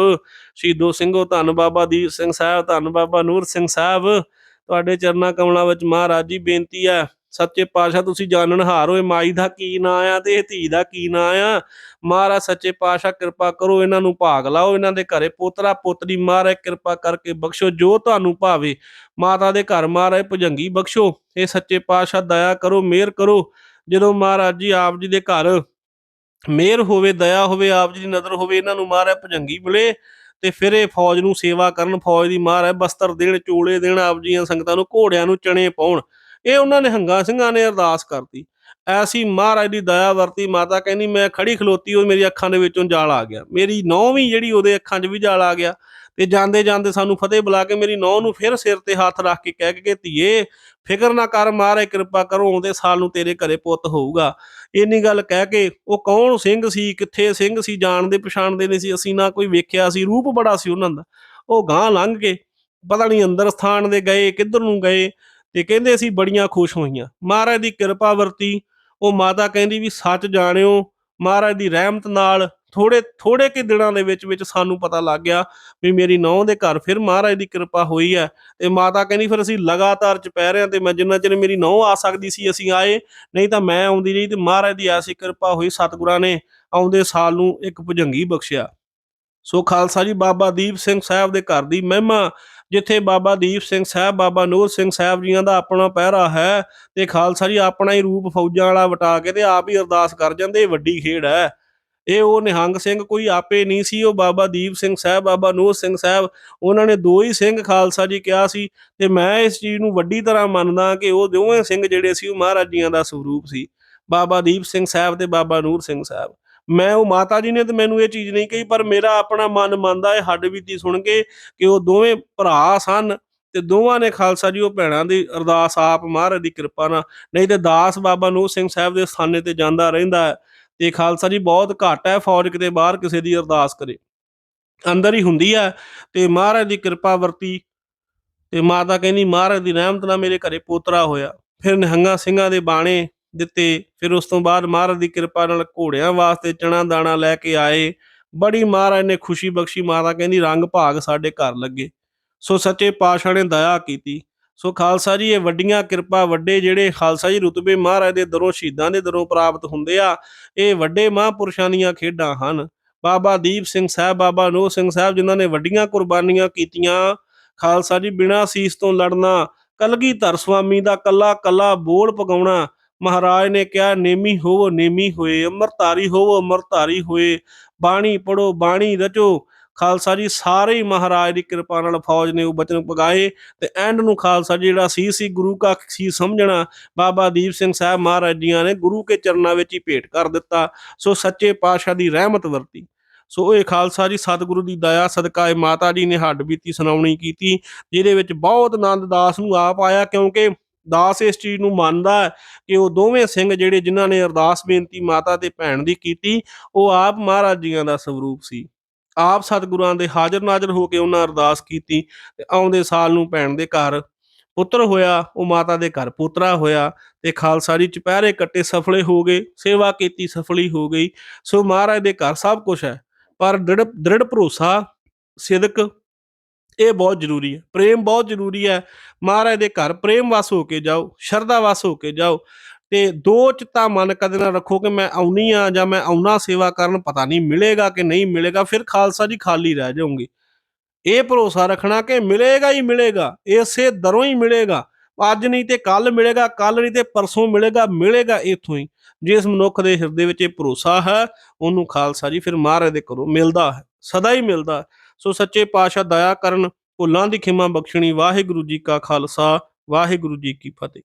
ਸ਼ਹੀਦੋ ਸਿੰਘੋ, ਧੰਨ ਬਾਬਾ ਦੀਪ ਸਿੰਘ ਸਾਹਿਬ, ਧੰਨ ਬਾਬਾ ਨੂਰ ਸਿੰਘ ਸਾਹਿਬ। ਤੁਹਾਡੇ ਚਰਨਾਂ ਕਮਲਾਂ ਵਿੱਚ ਮਹਾਰਾਜ ਜੀ ਬੇਨਤੀ ਹੈ। ਸੱਚੇ ਪਾਤਸ਼ਾਹ ਤੁਸੀਂ ਜਾਣਨਹਾਰ ਹੋਏ, ਮਾਈ ਦਾ ਕੀ ਨਾਂ ਆ ਤੇ ਇਹ ਧੀ ਦਾ ਕੀ ਨਾਂ ਆ? ਮਹਾਰਾਜ ਸੱਚੇ ਪਾਤਸ਼ਾਹ ਕਿਰਪਾ ਕਰੋ, ਇਹਨਾਂ ਨੂੰ ਭਾਗ ਲਾਓ, ਇਹਨਾਂ ਦੇ ਘਰੇ ਪੋਤਰਾ ਪੋਤਰੀ ਮਹਾਰਾਜ ਕਿਰਪਾ ਕਰਕੇ ਬਖਸ਼ੋ, ਜੋ ਤੁਹਾਨੂੰ ਭਾਵੇ। ਮਾਤਾ ਦੇ ਘਰ ਮਹਾਰਾਜ ਭੁਜੰਗੀ ਬਖਸ਼ੋ ਇਹ ਸੱਚੇ ਪਾਤਸ਼ਾਹ, ਦਇਆ ਕਰੋ, ਮਿਹਰ ਕਰੋ। ਜਦੋਂ ਮਹਾਰਾਜ ਜੀ ਆਪ ਜੀ ਦੇ ਘਰ ਮਿਹਰ ਹੋਵੇ, ਦਇਆ ਹੋਵੇ, ਆਪ ਜੀ ਦੀ ਨਜ਼ਰ ਹੋਵੇ, ਇਹਨਾਂ ਨੂੰ ਮਹਾਰਾਜ ਭੁਜੰਗੀ ਮਿਲੇ ਤੇ ਫਿਰ ਇਹ ਫੌਜ ਨੂੰ ਸੇਵਾ ਕਰਨ, ਫੌਜ ਦੀ ਮਾਰ ਹੈ ਬਸਤਰ ਦੇਣ, ਚੋਲੇ ਦੇਣ, ਆਪ ਜੀਆਂ ਸੰਗਤਾਂ ਨੂੰ ਘੋੜਿਆਂ ਨੂੰ ਚਣੇ ਪਾਉਣ। ਇਹ ਉਹਨਾਂ ਨੇ ਹੰਗਾ ਸਿੰਘਾਂ ਨੇ ਅਰਦਾਸ ਕਰਤੀ। ਐਸੀ ਮਹਾਰਾਜ ਦੀ ਦਇਆ ਵਰਤੀ ਮਾਤਾ ਕਹਿੰਦੀ, ਮੈਂ ਖੜੀ ਖਲੋਤੀ ਉਹ ਮੇਰੀ ਅੱਖਾਂ ਦੇ ਵਿੱਚੋਂ ਜਾਲ ਆ ਗਿਆ। ਮੇਰੀ ਨੌਂ ਵੀ ਜਿਹੜੀ ਉਹਦੇ ਅੱਖਾਂ 'ਚ ਵੀ ਜਾਲ ਆ ਗਿਆ ਤੇ ਜਾਂਦੇ ਜਾਂਦੇ ਸਾਨੂੰ ਫਤਿਹ ਬੁਲਾ ਕੇ ਮੇਰੀ ਨੌਂ ਨੂੰ ਫਿਰ ਸਿਰ ਤੇ ਹੱਥ ਰੱਖ ਕੇ ਕਹਿ ਕੇ, ਧੀਏ, ਫਿਕਰ ਨਾ ਕਰ, ਮਹਾਰਾਜ, ਕਿਰਪਾ ਕਰੋ, ਆਉਂਦੇ ਸਾਲ ਨੂੰ ਤੇਰੇ ਘਰੇ ਪੁੱਤ ਹੋਊਗਾ। ਇੰਨੀ ਗੱਲ ਕਹਿ ਕੇ ਉਹ ਕੌਣ ਸਿੰਘ ਸੀ, ਕਿੱਥੇ ਸਿੰਘ ਸੀ, ਜਾਣਦੇ ਪਛਾਣਦੇ ਨਹੀਂ ਸੀ। ਅਸੀਂ ਨਾ ਕੋਈ ਵੇਖਿਆ ਸੀ, ਰੂਪ ਬੜਾ ਸੀ ਉਹਨਾਂ ਦਾ। ਉਹ ਗਾਂ ਲੰਘ ਕੇ ਪਤਾ ਨਹੀਂ ਅੰਦਰ ਸਥਾਨ ਦੇ ਗਏ, ਕਿੱਧਰ ਨੂੰ ਗਏ। ਤੇ ਕਹਿੰਦੇ ਅਸੀਂ ਬੜੀਆਂ ਖੁਸ਼ ਹੋਈਆਂ। ਮਹਾਰਾਜ ਦੀ ਕਿਰਪਾ ਵਰਤੀ। ਉਹ ਮਾਤਾ ਕਹਿੰਦੀ ਵੀ ਸੱਚ ਜਾਣਿਓ, ਮਹਾਰਾਜ ਦੀ ਰਹਿਮਤ ਨਾਲ ਥੋੜੇ ਥੋੜੇ ਕਿ ਦਿਨਾਂ ਦੇ ਵਿੱਚ ਵਿੱਚ ਸਾਨੂੰ ਪਤਾ ਲੱਗ ਗਿਆ ਵੀ ਮੇਰੀ ਨੌਂ ਦੇ ਘਰ ਫਿਰ ਮਹਾਰਾਜ ਦੀ ਕਿਰਪਾ ਹੋਈ ਹੈ। ਤੇ ਮਾਤਾ ਕਹਿੰਦੀ ਫਿਰ ਅਸੀਂ ਲਗਾਤਾਰ ਚੁਪਹਿਰਿਆਂ ਤੇ ਮੈਂ ਜਿੰਨਾ ਚਿਰ ਮੇਰੀ ਨੌਂ ਆ ਸਕਦੀ ਸੀ ਅਸੀਂ ਆਏ, ਨਹੀਂ ਤਾਂ ਮੈਂ ਆਉਂਦੀ ਰਹੀ ਤੇ ਮਹਾਰਾਜ ਦੀ ਐਸੀ ਕਿਰਪਾ ਹੋਈ ਸਤਿਗੁਰਾਂ ਨੇ ਆਉਂਦੇ ਸਾਲ ਨੂੰ ਇੱਕ ਭੁਜੰਗੀ ਬਖਸ਼ਿਆ। ਸੋ ਖਾਲਸਾ ਜੀ, ਬਾਬਾ ਦੀਪ ਸਿੰਘ ਸਾਹਿਬ ਦੇ ਘਰ ਦੀ ਮਹਿਮਾ ਜਿੱਥੇ ਬਾਬਾ ਦੀਪ ਸਿੰਘ ਸਾਹਿਬ, ਬਾਬਾ ਨੂਰ ਸਿੰਘ ਸਾਹਿਬ ਜੀਆਂ ਦਾ ਆਪਣਾ ਪਹਿਰਾ ਹੈ ਤੇ ਖਾਲਸਾ ਜੀ ਆਪਣਾ ਹੀ ਰੂਪ ਫੌਜਾਂ ਵਾਲਾ ਵਟਾ ਕੇ ਤੇ ਆਪ ਹੀ ਅਰਦਾਸ ਕਰ ਜਾਂਦੇ, ਇਹ ਵੱਡੀ ਖੇਡ ਹੈ। ਇਹ ਉਹ ਨਿਹੰਗ ਸਿੰਘ ਕੋਈ ਆਪੇ ਨਹੀਂ ਸੀ, ਉਹ ਬਾਬਾ ਦੀਪ ਸਿੰਘ ਸਾਹਿਬ, ਬਾਬਾ ਨੂਰ ਸਿੰਘ ਸਾਹਿਬ, ਉਹਨਾਂ ਨੇ ਦੋ ਹੀ ਸਿੰਘ ਖਾਲਸਾ ਜੀ ਕਿਹਾ ਸੀ ਤੇ ਮੈਂ ਇਸ ਚੀਜ਼ ਨੂੰ ਵੱਡੀ ਤਰ੍ਹਾਂ ਮੰਨਦਾ ਕਿ ਉਹ ਦੋਵੇਂ ਸਿੰਘ ਜਿਹੜੇ ਸੀ ਉਹ ਮਹਾਰਾਜੀਆਂ ਦਾ ਸਰੂਪ ਸੀ, ਬਾਬਾ ਦੀਪ ਸਿੰਘ ਸਾਹਿਬ ਤੇ ਬਾਬਾ ਨੂਰ ਸਿੰਘ ਸਾਹਿਬ। ਮੈਂ ਉਹ ਮਾਤਾ ਜੀ ਨੇ ਤੇ ਮੈਨੂੰ ਇਹ ਚੀਜ਼ ਨਹੀਂ ਕਹੀ, ਪਰ ਮੇਰਾ ਆਪਣਾ ਮਨ ਮੰਨਦਾ ਹੈ, ਹੱਡ ਬੀਤੀ ਸੁਣ ਕੇ ਕਿ ਉਹ ਦੋਵੇਂ ਭਰਾ ਸਨ ਤੇ ਦੋਵਾਂ ਨੇ ਖਾਲਸਾ ਜੀ, ਉਹ ਭੈਣਾਂ ਦੀ ਅਰਦਾਸ ਆਪ ਮਹਾਰਾਜ ਦੀ ਕਿਰਪਾ ਨਾਲ, ਨਹੀਂ ਤੇ ਦਾਸ ਬਾਬਾ ਨੂਰ ਸਿੰਘ ਸਾਹਿਬ ਦੇ ਸਥਾਨੇ ਤੇ ਜਾਂਦਾ ਰਹਿੰਦਾ ਹੈ ਤੇ ਖਾਲਸਾ ਜੀ ਬਹੁਤ ਘੱਟ ਹੈ, ਫੌਜ ਕਿਤੇ ਬਾਹਰ ਕਿਸੇ ਦੀ ਅਰਦਾਸ ਕਰੇ। ਅੰਦਰ ਹੀ ਹੁੰਦੀ ਹੈ ਤੇ ਮਹਾਰਾਜ ਦੀ ਕਿਰਪਾ ਵਰਤੀ ਤੇ ਮਾਤਾ ਕਹਿੰਦੀ, ਮਹਾਰਾਜ ਦੀ ਰਹਿਮਤ ਨਾਲ ਮੇਰੇ ਘਰੇ ਪੋਤਰਾ ਹੋਇਆ। ਫਿਰ ਨਿਹੰਗਾਂ ਸਿੰਘਾਂ ਦੇ ਬਾਣੇ ਦਿੱਤੇ। ਫਿਰ ਉਸ ਤੋਂ ਬਾਅਦ ਮਹਾਰਾਜ ਦੀ ਕਿਰਪਾ ਨਾਲ ਘੋੜਿਆਂ ਵਾਸਤੇ ਚਣਾ ਦਾਣਾ ਲੈ ਕੇ ਆਏ। ਬੜੀ ਮਹਾਰਾਜ ਨੇ ਖੁਸ਼ੀ ਬਖਸ਼ੀ। ਮਾਤਾ ਕਹਿੰਦੀ, ਰੰਗ ਭਾਗ ਸਾਡੇ ਘਰ ਲੱਗੇ। ਸੋ ਸੱਚੇ ਪਾਤਸ਼ਾਹ ਨੇ ਦਇਆ ਕੀਤੀ। ਸੋ ਖਾਲਸਾ ਜੀ, ਇਹ ਵੱਡੀਆਂ ਕਿਰਪਾ, ਵੱਡੇ ਜਿਹੜੇ ਖਾਲਸਾ ਜੀ ਰੁਤਬੇ ਮਹਾਰਾਜ ਦੇ ਦਰੋਂ, ਸ਼ਹੀਦਾਂ ਦੇ ਦਰੋਂ ਪ੍ਰਾਪਤ ਹੁੰਦੇ ਆ, ਇਹ ਵੱਡੇ ਮਹਾਂਪੁਰਸ਼ਾਂ ਦੀਆਂ ਖੇਡਾਂ ਹਨ। ਬਾਬਾ ਦੀਪ ਸਿੰਘ ਸਾਹਿਬ, ਬਾਬਾ ਨੋ ਸਿੰਘ ਸਾਹਿਬ, ਜਿਨ੍ਹਾਂ ਨੇ ਵੱਡੀਆਂ ਕੁਰਬਾਨੀਆਂ ਕੀਤੀਆਂ। ਖਾਲਸਾ ਜੀ, ਬਿਨਾਂ ਸੀਸ ਤੋਂ ਲੜਨਾ ਕਲਗੀਧਰ ਸੁਆਮੀ ਦਾ ਕੱਲਾ ਕੱਲਾ ਬੋਲ ਪਗਾਉਣਾ ਮਹਾਰਾਜ ਨੇ ਕਿਹਾ, ਨੇਮੀ ਹੋਵੋ, ਨੇਮੀ ਹੋਏ ਅਮਰਤਾਰੀ ਹੋਵੋ ਅਮਰਤਾਰੀ ਹੋਏ, ਬਾਣੀ ਪੜੋ ਬਾਣੀ ਰਚੋ। ਖਾਲਸਾ ਜੀ, ਸਾਰੇ ਹੀ ਮਹਾਰਾਜ ਦੀ ਕਿਰਪਾ ਨਾਲ ਫੌਜ ਨੇ ਉਹ ਬਚਨ ਪਗਾਏ ਤੇ ਐਂਡ ਨੂੰ ਖਾਲਸਾ ਜੀ ਜਿਹੜਾ ਸੀ ਸੀ ਗੁਰੂ ਕਾ ਸੀ ਸਮਝਣਾ, ਬਾਬਾ ਦੀਪ ਸਿੰਘ ਸਾਹਿਬ ਮਹਾਰਾਜ ਜੀਆਂ ਨੇ ਗੁਰੂ ਕੇ ਚਰਨਾਂ ਵਿੱਚ ਹੀ ਭੇਟ ਕਰ ਦਿੱਤਾ। ਸੋ ਸੱਚੇ ਪਾਤਸ਼ਾਹ ਦੀ ਰਹਿਮਤ ਵਰਤੀ। ਸੋ ਇਹ ਖਾਲਸਾ ਜੀ, ਸਤਿਗੁਰੂ ਦੀ ਦਇਆ, ਸਦਕਾ ਇਹ ਮਾਤਾ ਜੀ ਨੇ ਹੱਡ ਬੀਤੀ ਸੁਣਾਉਣੀ ਕੀਤੀ, ਜਿਹਦੇ ਵਿੱਚ ਬਹੁਤ ਆਨੰਦ ਦਾਸ ਨੂੰ ਆਪ ਆਇਆ ਕਿਉਂਕਿ ਦਾਸ ਇਸ ਚੀਜ਼ ਨੂੰ ਮੰਨਦਾ ਹੈ ਕਿ ਉਹ ਦੋਵੇਂ ਸਿੰਘ ਜਿਹੜੇ ਜਿਨ੍ਹਾਂ ਨੇ ਅਰਦਾਸ ਬੇਨਤੀ ਮਾਤਾ ਤੇ ਭੈਣ ਦੀ ਕੀਤੀ, ਉਹ ਆਪ ਮਹਾਰਾਜ ਜੀਆਂ ਦਾ ਸਰੂਪ ਸੀ। ਆਪ ਸਤਿਗੁਰਾਂ ਦੇ ਹਾਜ਼ਰ ਨਾਜ਼ਰ ਹੋ ਕੇ ਉਹਨਾਂ ਅਰਦਾਸ ਕੀਤੀ ਤੇ ਆਉਂਦੇ ਸਾਲ ਨੂੰ ਭੈਣ ਦੇ ਘਰ ਪੁੱਤਰ ਹੋਇਆ, ਉਹ ਮਾਤਾ ਦੇ ਘਰ ਪੁੱਤਰਾ ਹੋਇਆ ਤੇ ਖਾਲਸਾ ਜੀ ਚੁਪਹਿਰੇ ਕੱਟੇ ਸਫਲੇ ਹੋ ਗਏ, ਸੇਵਾ ਕੀਤੀ ਸਫਲੀ ਹੋ ਗਈ। ਸੋ ਮਹਾਰਾਜ ਦੇ ਘਰ ਸਭ ਕੁਝ ਹੈ, ਪਰ ਦ੍ਰਿੜ ਦ੍ਰਿੜ ਭਰੋਸਾ, ਸਿਦਕ ਇਹ ਬਹੁਤ ਜ਼ਰੂਰੀ ਹੈ। ਪ੍ਰੇਮ ਬਹੁਤ ਜ਼ਰੂਰੀ ਹੈ। ਮਹਾਰਾਜ ਦੇ ਘਰ ਪ੍ਰੇਮ ਵਸ ਹੋ ਕੇ ਜਾਓ ਸ਼ਰਧਾ ਵਸ ਹੋ ਕੇ ਜਾਓ ਤੇ ਦੋ ਚਿੱਤਾ ਮਨ ਕਦੇ ਨਾ ਰੱਖੋ ਕਿ ਮੈਂ ਆਉਣੀ ਆ ਜਾਂ ਮੈਂ ਆਉਣਾ ਸੇਵਾ ਕਰਨ, ਪਤਾ ਨਹੀਂ ਮਿਲੇਗਾ ਕਿ ਨਹੀਂ ਮਿਲੇਗਾ, ਫਿਰ ਖਾਲਸਾ ਜੀ ਖਾਲੀ ਰਹਿ ਜਾਓਗੇ। ਇਹ ਭਰੋਸਾ ਰੱਖਣਾ ਕਿ ਮਿਲੇਗਾ ਹੀ ਮਿਲੇਗਾ, ਇਸੇ ਦਰੋਂ ਹੀ ਮਿਲੇਗਾ। ਅੱਜ ਨਹੀਂ ਤੇ ਕੱਲ ਮਿਲੇਗਾ ਕੱਲ ਨਹੀਂ ਤੇ ਪਰਸੋਂ ਮਿਲੇਗਾ ਮਿਲੇਗਾ ਇੱਥੋਂ ਹੀ। ਜਿਸ ਮਨੁੱਖ ਦੇ ਹਿਰਦੇ ਵਿੱਚ ਇਹ ਭਰੋਸਾ ਹੈ, ਉਹਨੂੰ ਖਾਲਸਾ ਜੀ ਫਿਰ ਮਹਾਰਾਜ ਦੇ ਘਰੋਂ ਮਿਲਦਾ ਹੈ, ਸਦਾ ਹੀ ਮਿਲਦਾ ਹੈ। ਸੋ ਸੱਚੇ ਪਾਤਸ਼ਾਹ ਦਇਆ ਕਰਨ, ਭੁੱਲਾਂ ਦੀ ਖਿਮਾ ਬਖਸ਼ਣੀ। ਵਾਹਿਗੁਰੂ ਜੀ ਕਾ ਖਾਲਸਾ, ਵਾਹਿਗੁਰੂ ਜੀ ਕੀ ਫਤਿਹ।